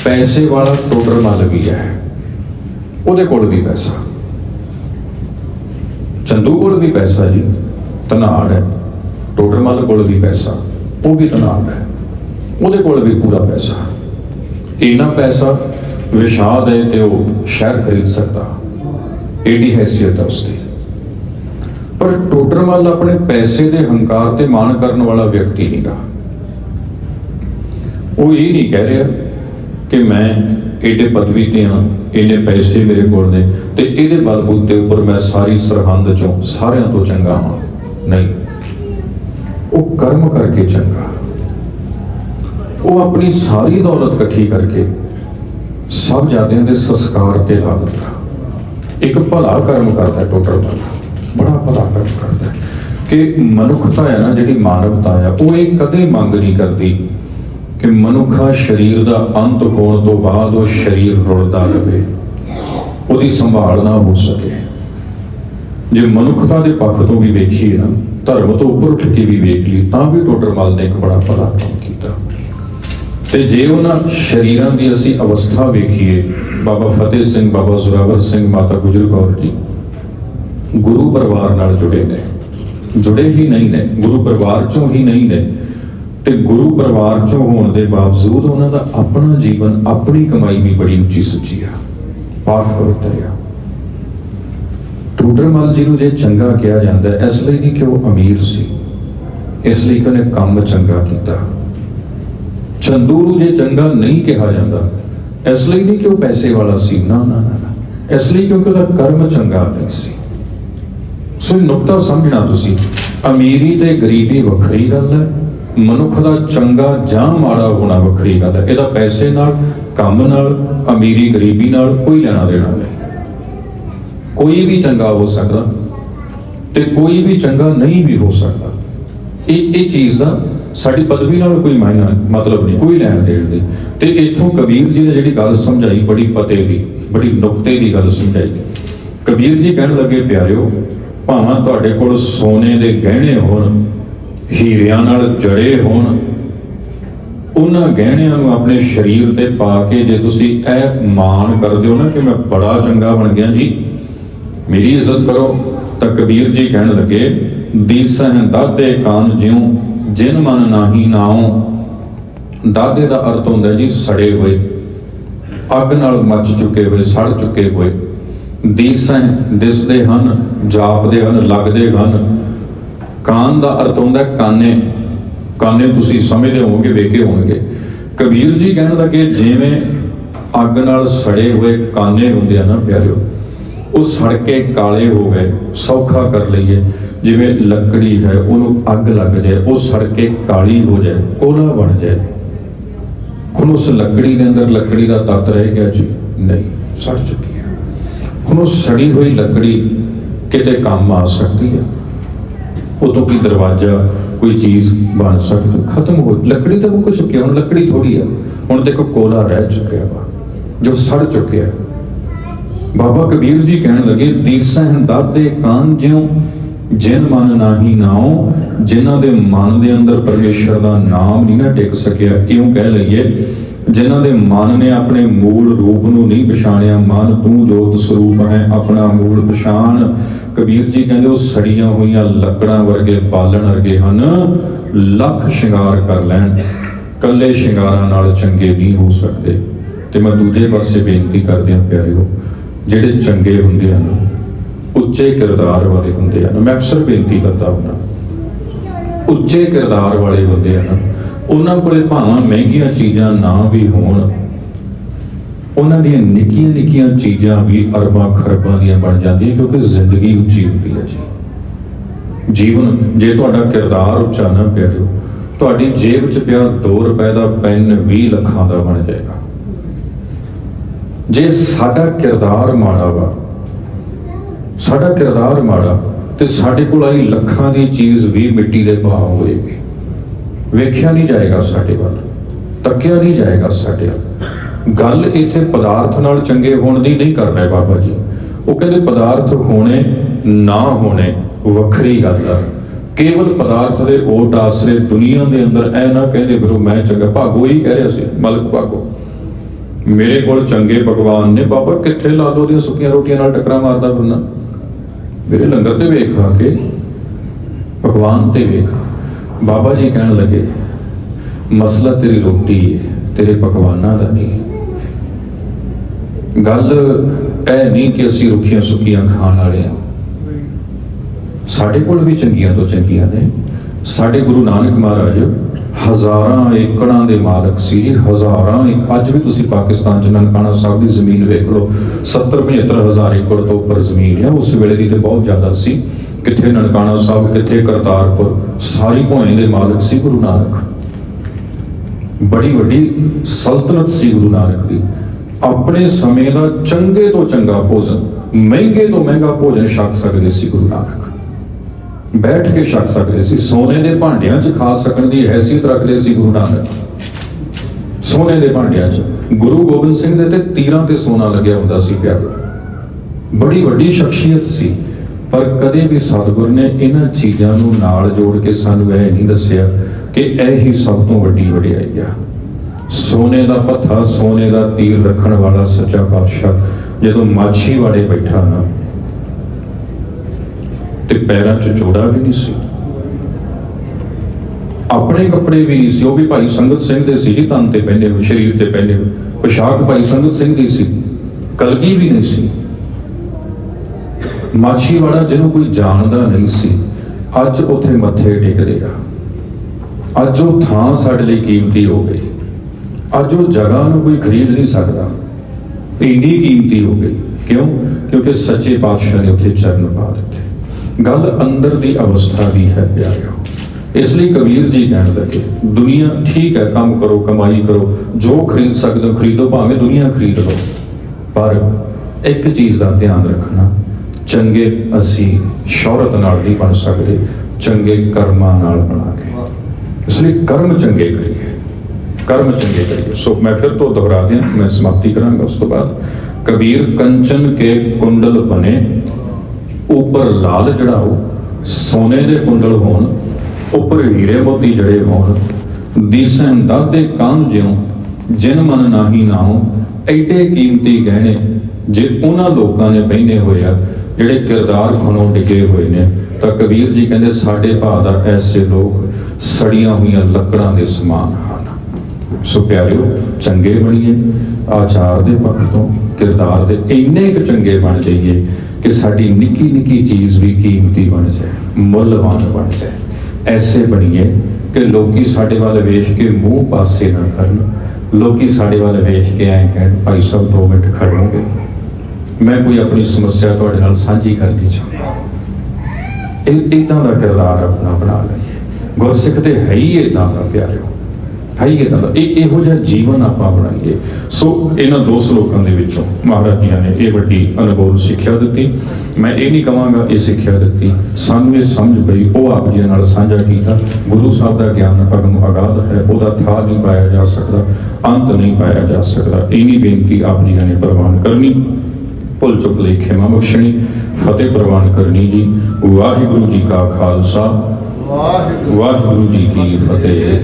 Speaker 1: ਪੈਸੇ ਵਾਲਾ ਟੋਡਰ ਮੱਲ ਵੀ ਹੈ। ਉਹਦੇ ਕੋਲ ਵੀ ਪੈਸਾ। ਚੰਦੂ ਕੋਲ ਵੀ ਪੈਸਾ ਜੀ ਤਨਾੜ ਹੈ। ਟੋਡਰ ਮੱਲ ਕੋਲ ਵੀ ਪੈਸਾ, ਉਹ ਵੀ ਤਨਾੜ ਹੈ। ਉਹਦੇ ਕੋਲ ਵੀ ਪੂਰਾ ਪੈਸਾ। ਇੰਨਾ ਪੈਸਾ ਵਿਸ਼ਾਦ ਹੈ ਤੇ ਉਹ ਸ਼ਹਿਰ ਖਰੀਦ ਸਕਦਾ। ਏਡੀ ਹੈਸੀਅਤ ਹੈ ਉਸਦੀ। ਪਰ ਟੋਡਰ ਆਪਣੇ ਪੈਸੇ ਦੇ ਹੰਕਾਰ ਤੇ ਮਾਣ ਕਰਨ ਵਾਲਾ ਵਿਅਕਤੀ ਨਹੀਂਗਾ ਉਹ ਇਹ ਨਹੀਂ ਕਹਿ ਰਿਹਾ ਕਿ ਮੈਂ ਏਡੇ ਪਦਵੀ ਤੇ ਹਾਂ ਏਡੇ ਪੈਸੇ ਮੇਰੇ ਕੋਲ ਨੇ ਤੇ ਇਹਦੇ ਬਲਬੂਤੇ ਉੱਪਰ ਮੈਂ ਸਾਰੀ ਸਰਹੰਦ ਚੋਂ ਸਾਰਿਆਂ ਤੋਂ ਚੰਗਾ ਹਾਂ। ਨਹੀਂ, ਉਹ ਕਰਮ ਕਰਕੇ ਚੰਗਾ। ਉਹ ਆਪਣੀ ਸਾਰੀ ਦੌਲਤ ਇਕੱਠੀ ਕਰਕੇ ਸਭ ਜਾਤਿਆਂ ਦੇ ਸੰਸਕਾਰ ਤੇ ਲਾ ਦਿੱਤਾ। ਇੱਕ ਭਲਾ ਕਰਮ ਕਰਦਾ ਟੋਟਲ ਭਲਾ। ਬੜਾ ਭਲਾ ਕਰਮ ਕਰਦਾ ਕਿ ਮਨੁੱਖਤਾ ਹੈ ਨਾ, ਜਿਹੜੀ ਮਾਨਵਤਾ ਹੈ, ਉਹ ਇਹ ਕਦੇ ਮੰਗ ਨਹੀਂ ਕਰਦੀ ਕਿ ਮਨੁੱਖਾ ਸਰੀਰ ਦਾ ਅੰਤ ਹੋਣ ਤੋਂ ਬਾਅਦ ਉਹ ਸਰੀਰ ਰੁਲਦਾ ਰਹੇ। ਉਹਦੀ ਸੰਭਾਲ ਨਾ ਹੋ ਸਕੇ। ਜੇ ਮਨੁੱਖਤਾ ਦੇ ਪੱਖ ਤੋਂ ਵੀ ਵੇਖੀਏ ਨਾ, ਧਰਮ ਤੋਂ ਉੱਪਰ ਉੱਠ ਕੇ ਵੀ ਵੇਖ ਲਈ ਤਾਂ ਵੀ ਟੋਡਰਮਲ ਨੇ ਇੱਕ ਬੜਾ ਭਲਾ ਕੰਮ ਕੀਤਾ। ਤੇ ਜੇ ਉਹਨਾਂ ਸ਼ਰੀਰਾਂ ਦੀ ਅਸੀਂ ਅਵਸਥਾ ਵੇਖੀਏ, ਬਾਬਾ ਫਤਿਹ ਸਿੰਘ, ਬਾਬਾ ਜ਼ੋਰਾਵਰ ਸਿੰਘ, ਮਾਤਾ ਗੁਜਰ ਕੌਰ ਜੀ, ਗੁਰੂ ਪਰਿਵਾਰ ਨਾਲ ਜੁੜੇ ਨੇ। ਜੁੜੇ ਹੀ ਨਹੀਂ ਨੇ, ਗੁਰੂ ਪਰਿਵਾਰ ਚੋਂ ਹੀ ਨਹੀਂ ਨੇ। ਤੇ ਗੁਰੂ ਪਰਿਵਾਰ ਚੋਂ ਹੋਣ ਦੇ ਬਾਵਜੂਦ ਉਹਨਾਂ ਦਾ ਆਪਣਾ ਜੀਵਨ ਆਪਣੀ ਕਮਾਈ ਵੀ ਬੜੀ ਉੱਚੀ ਸੁੱਚੀ ਆ। ਪਾਠ ਪਵਿੱਤਰ ਆ ਟੂਡਰਮਲ ਜੀ ਨੂੰ ਜੇ ਚੰਗਾ ਕਿਹਾ ਜਾਂਦਾ ਹੈ, ਇਸ ਲਈ ਨਹੀਂ ਕਿ ਉਹ ਅਮੀਰ ਸੀ। ਇਸ ਲਈ ਕਿ ਉਹਨੇ ਕੰਮ ਚੰਗਾ ਕੀਤਾ। ਚੰਦੂ ਨੂੰ ਜੇ ਚੰਗਾ ਨਹੀਂ ਕਿਹਾ ਜਾਂਦਾ ਇਸ ਲਈ ਨਹੀਂ ਕਿ ਉਹ ਪੈਸੇ ਵਾਲਾ ਸੀ। ਨਾ ਨਾ ਨਾ ਇਸ ਲਈ ਕਿਉਂਕਿ ਉਹਦਾ ਕਰਮ ਚੰਗਾ ਨਹੀਂ ਸੀ। ਸੋ ਨੁਕਤਾ ਸਮਝਣਾ ਤੁਸੀਂ। ਅਮੀਰੀ ਤੇ ਗਰੀਬੀ ਵੱਖਰੀ ਗੱਲ ਹੈ। ਮਨੁੱਖ ਦਾ ਚੰਗਾ ਜਾਂ ਮਾੜਾ ਹੋਣਾ ਵੱਖਰੀ ਗੱਲ ਹੈ। ਇਹਦਾ ਪੈਸੇ ਨਾਲ, ਕੰਮ ਨਾਲ, ਅਮੀਰੀ ਗਰੀਬੀ ਨਾਲ ਕੋਈ ਲੈਣਾ ਦੇਣਾ ਨਹੀਂ। ਕੋਈ ਵੀ ਚੰਗਾ ਹੋ ਸਕਦਾ ਤੇ ਕੋਈ ਵੀ ਚੰਗਾ ਨਹੀਂ ਵੀ ਹੋ ਸਕਦਾ। ਇਹ ਇਹ ਚੀਜ਼ ਦਾ ਸਾਡੀ ਪਦਵੀ ਨਾਲ ਕੋਈ ਮਾਇਨਾ ਮਤਲਬ ਨਹੀਂ, ਕੋਈ ਲੈਣ ਦੇਣ ਦੀ। ਤੇ ਇੱਥੋਂ ਕਬੀਰ ਜੀ ਨੇ ਜਿਹੜੀ ਗੱਲ ਸਮਝਾਈ, ਬੜੀ ਪਤੇ ਦੀ, ਬੜੀ ਨੁਕਤੇ ਦੀ ਗੱਲ ਸਮਝਾਈ। ਕਬੀਰ ਜੀ ਕਹਿਣ ਲੱਗੇ, ਪਿਆਰਿਓ, ਭਾਵੇਂ ਤੁਹਾਡੇ ਕੋਲ ਸੋਨੇ ਦੇ ਗਹਿਣੇ ਹੋਣ ਹੀਰਿਆਂ ਨਾਲ ਜੜੇ ਹੋਣ। ਉਹਨਾਂ ਗਹਿਣਿਆਂ ਨੂੰ ਆਪਣੇ ਸਰੀਰ ਤੇ ਪਾ ਕੇ ਜੇ ਤੁਸੀਂ ਇਹ ਮਾਣ ਕਰਦੇ ਹੋ ਨਾ ਕਿ ਮੈਂ ਬੜਾ ਚੰਗਾ ਬਣ ਗਿਆ ਜੀ, ਮੇਰੀ ਇੱਜ਼ਤ ਕਰੋ। ਤਾਂ ਕਬੀਰ ਜੀ ਕਹਿਣ ਲੱਗੇ ਦੀਸਹਿ ਦਾਦੇ ਕਾਨ ਜਿਉ, ਜਿਨ ਮਨ ਨਾਹੀ ਨਾਉ। ਦਾਦੇ ਦਾ ਅਰਥ ਹੁੰਦਾ ਜੀ ਸੜੇ ਹੋਏ, ਅੱਗ ਨਾਲ ਮੱਚ ਚੁੱਕੇ ਹੋਏ, ਸੜ ਚੁੱਕੇ ਹੋਏ। ਦੀਸਹਿ ਦਿਸਦੇ ਹਨ, ਜਾਪਦੇ ਹਨ, ਲੱਗਦੇ ਹਨ। ਕਾਨ ਦਾ ਅਰਥ ਹੁੰਦਾ ਕਾਨੇ। ਕਾਨੇ ਤੁਸੀਂ ਸਮਝਦੇ ਹੋਵੋਗੇ, ਵੇਖੇ ਹੋਣਗੇ ਕਬੀਰ ਜੀ ਕਹਿਣ ਕਿ ਜਿਵੇਂ ਅੱਗ ਨਾਲ ਸੜੇ ਹੋਏ ਕਾਨੇ ਹੁੰਦੇ ਆ ਨਾ ਪਿਆਰਿਓ, ਉਹ ਸੜ ਕੇ ਕਾਲੇ ਹੋ ਗਏ, ਸੌਖਾ ਕਰ ਲਈਏ। ਜਿਵੇਂ ਲੱਕੜੀ ਹੈ, ਉਹਨੂੰ ਅੱਗ ਲੱਗ ਜਾਏ, ਉਹ ਸੜ ਕੇ ਕਾਲੀ ਹੋ ਜਾਏ, ਕੋਲਾ ਬਣ ਜਾਏ। ਹੁਣ ਉਸ ਲੱਕੜੀ ਦੇ ਅੰਦਰ ਲੱਕੜੀ ਦਾ ਤੱਤ ਰਹਿ ਗਿਆ ਜੀ। ਨਹੀਂ, ਸੜ ਚੁੱਕੀ ਹੈ। ਹੁਣ ਉਹ ਸੜੀ ਹੋਈ ਲੱਕੜੀ ਕਿਤੇ ਕੰਮ ਆ ਸਕਦੀ ਹੈ। ਉਦੋਂ ਕੀ ਦਰਵਾਜ਼ਾ, ਕੋਈ ਚੀਜ਼ ਬਣ ਸਕਦੀ, ਖਤਮ ਹੋ ਲੱਕੜੀ ਤਾਂ ਮੁੱਕ ਚੁੱਕੀ ਹੁਣ ਲੱਕੜੀ ਥੋੜੀ ਆ। ਹੁਣ ਦੇਖੋ ਕੋਲਾ ਰਹਿ ਚੁੱਕਿਆ ਵਾ, ਜੋ ਸੜ ਚੁੱਕਿਆ। ਬਾਬਾ ਕਬੀਰ ਜੀ ਕਹਿਣ ਲੱਗੇ, ਦੀਸਹਿ ਦਾਦੇ ਕਾਨ ਜਿਉ, ਜਿਨ ਮਨ ਨਾਹੀ ਨਾਉ, ਜਿਨ੍ਹਾਂ ਦੇ ਮਨ ਦੇ ਅੰਦਰ ਪਰਮੇਸ਼ਰ ਦਾ ਨਾਮ ਨਹੀਂ ਨਾ ਟਿਕ ਸਕਿਆ ਕਿਉਂ ਕਹਿ ਲਈਏ, ਜਿਨ੍ਹਾਂ ਦੇ ਮਨ ਨੇ ਆਪਣੇ ਮੂਲ ਰੂਪ ਨੂੰ ਨਹੀਂ ਪਛਾਣਿਆ, ਮਨ ਤੂੰ ਜੋਤ ਸਰੂਪ ਹੈ, ਆਪਣਾ ਮੂਲ ਪਛਾਣ ਕਬੀਰ ਜੀ ਕਹਿੰਦੇ ਉਹ ਸੜੀਆਂ ਹੋਈਆਂ ਲੱਕੜਾਂ ਵਰਗੇ ਪਾਲਣ ਵਰਗੇ ਹਨ। ਲੱਖ ਸ਼ਿੰਗਾਰ ਕਰ ਲੈਣ। ਕੱਲੇ ਸ਼ਿੰਗਾਰਾਂ ਨਾਲ ਚੰਗੇ ਨਹੀਂ ਹੋ ਸਕਦੇ। ਤੇ ਮੈਂ ਦੂਜੇ ਪਾਸੇ ਬੇਨਤੀ ਕਰਦਿਆਂ ਪਿਆਰਿਓ, ਜਿਹੜੇ ਚੰਗੇ ਹੁੰਦੇ ਹਨ, ਉੱਚੇ ਕਿਰਦਾਰ ਵਾਲੇ ਹੁੰਦੇ ਹਨ। ਮੈਂ ਅਕਸਰ ਬੇਨਤੀ ਕਰਦਾ ਹੁੰਦਾ। ਉੱਚੇ ਕਿਰਦਾਰ ਵਾਲੇ ਹੁੰਦੇ ਹਨ। ਉਹਨਾਂ ਕੋਲੇ ਭਾਵੇਂ ਮਹਿੰਗੀਆਂ ਚੀਜ਼ਾਂ ਨਾ ਵੀ ਹੋਣ ਉਹਨਾਂ ਦੀਆਂ ਨਿੱਕੀਆਂ ਨਿੱਕੀਆਂ ਚੀਜ਼ਾਂ ਵੀ ਅਰਬਾਂ ਖਰਬਾਂ ਦੀਆਂ ਬਣ ਜਾਂਦੀਆਂ ਕਿਉਂਕਿ ਜ਼ਿੰਦਗੀ ਉੱਚੀ ਹੁੰਦੀ ਹੈ ਜੀ। ਜੀਵਨ, ਜੇ ਤੁਹਾਡਾ ਕਿਰਦਾਰ ਉੱਚਾ ਨਾ ਪਿਆਰਿਓ ਤੁਹਾਡੀ ਜੇਬ 'ਚ ਪਿਆ 2 ਰੁਪਏ ਦਾ ਪੈਨ 20 ਲੱਖਾਂ ਦਾ ਬਣ ਜਾਏਗਾ। ਜੇ ਸਾਡਾ ਕਿਰਦਾਰ ਮਾੜਾ ਵਾ, ਸਾਡਾ ਕਿਰਦਾਰ ਮਾੜਾ, ਤੇ ਸਾਡੇ ਕੋਲ ਆਈ ਲੱਖਾਂ ਦੀ ਚੀਜ਼ ਵੀ ਮਿੱਟੀ ਦੇ ਭਾਅ ਹੋਏਗੀ। ਵੇਖਿਆ ਨਹੀਂ ਜਾਏਗਾ ਸਾਡੇ ਵੱਲ, ਤੱਕਿਆ ਨਹੀਂ ਜਾਏਗਾ ਸਾਡੇ ਵੱਲ। ਗੱਲ ਇੱਥੇ ਪਦਾਰਥ ਨਾਲ ਚੰਗੇ ਹੋਣ ਦੀ ਨਹੀਂ ਕਰ ਰਹੇ ਬਾਬਾ ਜੀ। ਉਹ ਕਹਿੰਦੇ ਪਦਾਰਥ ਹੋਣੇ ਨਾ ਹੋਣੇ, ਵੱਖਰੀ ਗੱਲ ਆ। ਕੇਵਲ ਪਦਾਰਥ ਦੇ ਓਟ ਆਸਰੇ ਦੁਨੀਆ ਦੇ ਅੰਦਰ ਐ ਨਾ ਕਹਿੰਦੇ ਵੀਰੋ, ਮੈਂ ਚੰਗਾ ਭਾਗੋ ਹੀ ਕਹਿ ਰਿਹਾ ਸੀ, ਮਲਕ ਭਾਗੋ। ਮੇਰੇ ਕੋਲ ਚੰਗੇ ਭਗਵਾਨ ਨੇ, ਬਾਬਾ ਕਿੱਥੇ ਲਾ ਦੋ ਦੀਆਂ ਸੁੱਕੀਆਂ ਰੋਟੀਆਂ ਨਾਲ ਟੱਕਰਾਂ ਮਾਰਦਾ ਬੰਨਾ ਮੇਰੇ ਲੰਗਰ ਤੇ ਵੇਖ ਆ ਕੇ, ਭਗਵਾਨ ਤੇ ਵੇਖ ਬਾਬਾ ਜੀ ਕਹਿਣ ਲੱਗੇ, ਮਸਲਾ ਤੇਰੀ ਰੋਟੀ ਹੈ ਤੇਰੇ ਭਗਵਾਨਾਂ ਦਾ ਨਹੀਂ। ਗੱਲ ਇਹ ਨਹੀਂ ਕਿ ਅਸੀਂ ਰੁੱਖੀਆਂ ਸੁੱਕੀਆਂ ਖਾਣ ਵਾਲੇ ਹਾਂ। ਸਾਡੇ ਕੋਲ ਵੀ ਚੰਗੀਆਂ ਤੋਂ ਚੰਗੀਆਂ ਨੇ। ਸਾਡੇ ਗੁਰੂ ਨਾਨਕ ਮਹਾਰਾਜ ਹਜ਼ਾਰਾਂ ਏਕੜਾਂ ਦੇ ਮਾਲਕ ਸੀ ਜੀ। ਹਜ਼ਾਰਾਂ ਅੱਜ ਵੀ ਤੁਸੀਂ ਪਾਕਿਸਤਾਨ ਚ ਨਨਕਾਣਾ ਸਾਹਿਬ ਦੀ ਜ਼ਮੀਨ ਵੇਖ ਲਓ 70 75 ਹਜ਼ਾਰ ਏਕੜ ਤੋਂ ਉੱਪਰ ਜ਼ਮੀਨ ਹੈ ਉਸ ਵੇਲੇ ਦੀ ਤੇ ਬਹੁਤ ਜ਼ਿਆਦਾ ਸੀ। ਕਿੱਥੇ ਨਨਕਾਣਾ ਸਾਹਿਬ, ਕਿੱਥੇ ਕਰਤਾਰਪੁਰ, ਸਾਰੀ ਭੋਇੰ ਦੇ ਮਾਲਕ ਸੀ ਗੁਰੂ ਨਾਨਕ। ਬੜੀ ਵੱਡੀ ਸਲਤਨਤ ਸੀ ਗੁਰੂ ਨਾਨਕ ਦੀ। ਆਪਣੇ ਸਮੇਂ ਦਾ ਚੰਗੇ ਤੋਂ ਚੰਗਾ ਭੋਜਨ, ਮਹਿੰਗੇ ਤੋਂ ਮਹਿੰਗਾ ਭੋਜਨ ਛਕ ਸਕਦੇ ਸੀ ਗੁਰੂ ਨਾਨਕ। ਬੈਠ ਕੇ ਛਕ ਸਕਦੇ ਸੀ, ਸੋਨੇ ਦੇ ਭਾਂਡਿਆਂ 'ਚ ਖਾ ਸਕਣ ਦੀ ਹੈਸੀਅਤ ਰੱਖਦੇ ਸੀ ਗੁਰੂ ਨਾਨਕ। ਸੋਨੇ ਦੇ ਭਾਂਡਿਆਂ 'ਚ, ਗੁਰੂ ਗੋਬਿੰਦ ਸਿੰਘ ਦੇ ਤੇ ਤੀਰਾਂ ਤੇ ਸੋਨਾ ਲੱਗਿਆ ਹੁੰਦਾ ਸੀ ਪਿਆਰੇ ਬੜੀ ਵੱਡੀ ਸ਼ਖਸੀਅਤ ਸੀ, ਪਰ ਕਦੇ ਵੀ ਸਤਿਗੁਰ ਨੇ ਇਹਨਾਂ ਚੀਜ਼ਾਂ ਨੂੰ ਨਾਲ ਜੋੜ ਕੇ ਸਾਨੂੰ ਇਹ ਨਹੀਂ ਦੱਸਿਆ ਕਿ ਇਹ ਹੀ ਸਭ ਤੋਂ ਵੱਡੀ ਵਡਿਆਈ ਆ। ਸੋਨੇ ਦਾ ਪੱਥਾ ਸੋਨੇ ਦਾ ਤੀਰ ਰੱਖਣ ਵਾਲਾ ਸੱਚਾ ਪਾਤਸ਼ਾਹ ਜਦੋਂ ਮਾਛੀ ਵਾਲੇ ਬੈਠਾ ਨਾ, ਤੇ ਪੈਰਾਂ 'ਚ ਜੋੜਾ ਵੀ ਨਹੀਂ ਸੀ। ਆਪਣੇ ਕੱਪੜੇ ਵੀ ਨਹੀਂ ਸੀ। ਉਹ ਵੀ ਭਾਈ ਸੰਗਤ ਸਿੰਘ ਦੇ ਸੀ ਜੀ ਤਨ ਤੇ ਪਹਿਨੇ ਹੋਏ, ਸਰੀਰ ਤੇ ਪਹਿਨੇ ਹੋਏ। ਪੋਸ਼ਾਕ ਭਾਈ ਸੰਗਤ ਸਿੰਘ ਦੀ ਸੀ, ਕਲਗੀ ਵੀ ਨਹੀਂ ਸੀ। ਮਾਛੀ ਵਾਲਾ ਜਿਹਨੂੰ ਕੋਈ ਜਾਣਦਾ ਨਹੀਂ ਸੀ, ਅੱਜ ਉੱਥੇ ਮੱਥੇ ਟੇਕ ਰਿਹਾ। ਅੱਜ ਉਹ ਥਾਂ ਸਾਡੇ ਲਈ ਕੀਮਤੀ ਹੋ ਗਈ। ਅੱਜ ਉਹ ਜਗ੍ਹਾ ਨੂੰ ਕੋਈ ਖਰੀਦ ਨਹੀਂ ਸਕਦਾ। ਇੰਨੀ ਕੀਮਤੀ ਹੋ ਗਈ। ਕਿਉਂ? ਕਿਉਂਕਿ ਸੱਚੇ ਪਾਤਸ਼ਾਹ ਨੇ ਉੱਥੇ ਚਰਨ ਪਾ ਦਿੱਤੇ। ਗੱਲ ਅੰਦਰ ਦੀ ਅਵਸਥਾ ਦੀ ਹੈ ਪਿਆਰਿਓ। ਇਸ ਲਈ ਕਬੀਰ ਜੀ ਕਹਿਣ ਲੱਗੇ, ਦੁਨੀਆ ਠੀਕ ਹੈ, ਕੰਮ ਕਰੋ, ਕਮਾਈ ਕਰੋ। ਜੋ ਖਰੀਦ ਸਕਦੇ ਹੋ, ਖਰੀਦੋ, ਭਾਵੇਂ ਦੁਨੀਆ ਖਰੀਦ ਲਓ। ਪਰ ਇੱਕ ਚੀਜ਼ ਦਾ ਧਿਆਨ ਰੱਖਣਾ, ਚੰਗੇ ਅਸੀਂ ਸ਼ੌਹਰਤ ਨਾਲ ਨਹੀਂ ਬਣ ਸਕਦੇ, ਚੰਗੇ ਕਰਮਾਂ ਨਾਲ ਬਣਾਂਗੇ ਇਸ ਲਈ ਕਰਮ ਚੰਗੇ ਕਰੀਏ। ਕਰਮ ਚੰਗੇ ਕਰੀਏ ਸੋ ਮੈਂ ਫਿਰ ਤੋਂ ਦੁਹਰਾ ਦਿਆਂ, ਮੈਂ ਸਮਾਪਤੀ ਕਰਾਂਗਾ ਉਸ ਤੋਂ ਬਾਅਦ। ਕਬੀਰ ਕੰਚਨ ਕੇ ਕੁੰਡਲ ਬਨੇ ਉੱਪਰ ਲਾਲ ਜੜਾਓ ਸੋਨੇ ਦੇ ਕੁੰਡਲ ਹੋਣ, ਉੱਪਰ ਹੀਰੇ ਮੋਤੀ ਜੜੇ ਹੋਣ ਦੀਸੈਂ ਦਾਦੇ ਕਾਮ ਜਿਉ, ਜਿਨ ਮਨ ਨਾਹੀ ਨਾਉ, ਐਡੇ ਕੀਮਤੀ ਗਹਿਣੇ ਜੇ ਉਹਨਾਂ ਲੋਕਾਂ ਨੇ ਪਹਿਨੇ ਹੋਏ ਆ, ਜਿਹੜੇ ਕਿਰਦਾਰ ਖਣੋਂ ਡਿੱਗੇ ਹੋਏ ਨੇ। ਤਾਂ ਕਬੀਰ ਜੀ ਕਹਿੰਦੇ, ਸਾਡੇ ਭਾਅ ਦਾ ਐਸੇ ਲੋਕ ਸੜੀਆਂ ਹੋਈਆਂ ਲੱਕੜਾਂ ਦੇ ਸਮਾਨ ਹਨ। ਸੋ ਪਿਆਰਿਓ, ਚੰਗੇ ਬਣੀਏ, ਆਚਾਰ ਦੇ ਪੱਖ ਤੋਂ, ਕਿਰਦਾਰ ਦੇ ਇੰਨੇ ਕੁ ਚੰਗੇ ਬਣ ਜਾਈਏ ਕਿ ਸਾਡੀ ਨਿੱਕੀ ਨਿੱਕੀ ਚੀਜ਼ ਵੀ ਕੀਮਤੀ ਬਣ ਜਾਏ, ਮੁੱਲਵਾਨ ਬਣ ਜਾਏ। ਐਸੇ ਬਣੀਏ ਕਿ ਲੋਕੀ ਸਾਡੇ ਵੱਲ ਵੇਖ ਕੇ ਮੂੰਹ ਪਾਸੇ ਨਾ ਕਰਨ ਲੋਕੀ ਸਾਡੇ ਵੱਲ ਵੇਖ ਕੇ ਐਂ ਕਹਿਣ, ਭਾਈ ਸਾਹਿਬ 2 ਮਿੰਟ ਖੜੋਗੇ ਮੈਂ ਕੋਈ ਆਪਣੀ ਸਮੱਸਿਆ ਤੁਹਾਡੇ ਨਾਲ ਸਾਂਝੀ ਕਰਨੀ ਚਾਹੁੰਦਾ ਇਹ, ਇਦਾਂ ਦਾ ਕਿਰਦਾਰ ਆਪਣਾ ਬਣਾ ਲਈਏ। ਗੁਰਸਿੱਖ ਤੇ ਹੈ ਹੀ ਇਦਾਂ ਦਾ, ਪਿਆਰਿਓ। ਹੈ ਹੀ ਦਾ ਇਹ ਇਹੋ ਜਿਹਾ ਜੀਵਨ ਆਪਾਂ ਬਣਾਈਏ। ਸੋ ਇਹਨਾਂ ਦੋ ਸ਼ਲੋਕਾਂ ਦੇ ਵਿੱਚੋਂ ਮਹਾਰਾਜ ਜੀ ਨੇ ਇਹ ਵੱਡੀ ਅਨੁਭਵ ਸਿੱਖਿਆ ਦਿੱਤੀ। ਮੈਂ ਇਹ ਨਹੀਂ ਕਹਾਂਗਾ ਇਹ ਸਿੱਖਿਆ ਦਿੱਤੀ। ਸਾਨੂੰ ਇਹ ਸਮਝ ਪਈ ਉਹ ਆਪ ਜੀ ਨਾਲ ਸਾਂਝਾ ਕੀਤਾ। ਗੁਰੂ ਸਾਹਿਬ ਦਾ ਗਿਆਨ ਅਗਮ ਅਗਾਧ ਹੈ ਉਹਦਾ ਥਾ ਨਹੀਂ ਪਾਇਆ ਜਾ ਸਕਦਾ ਅੰਤ ਨਹੀਂ ਪਾਇਆ ਜਾ ਸਕਦਾ। ਇਨੀ ਬੇਨਤੀ ਆਪ ਜੀ ਨੇ ਪ੍ਰਵਾਨ ਕਰਨੀ। ਭੁੱਲ ਚੁੱਕ ਲਈ ਖਿਮਾ ਬਖਸ਼ਣੀ। ਫਤਿਹ ਪ੍ਰਵਾਨ ਕਰਨੀ ਜੀ। ਵਾਹਿਗੁਰੂ ਜੀ ਕਾ ਖਾਲਸਾ। ਵਾਹਿਗੁਰੂ ਜੀ ਕੀ ਫਤਿਹ।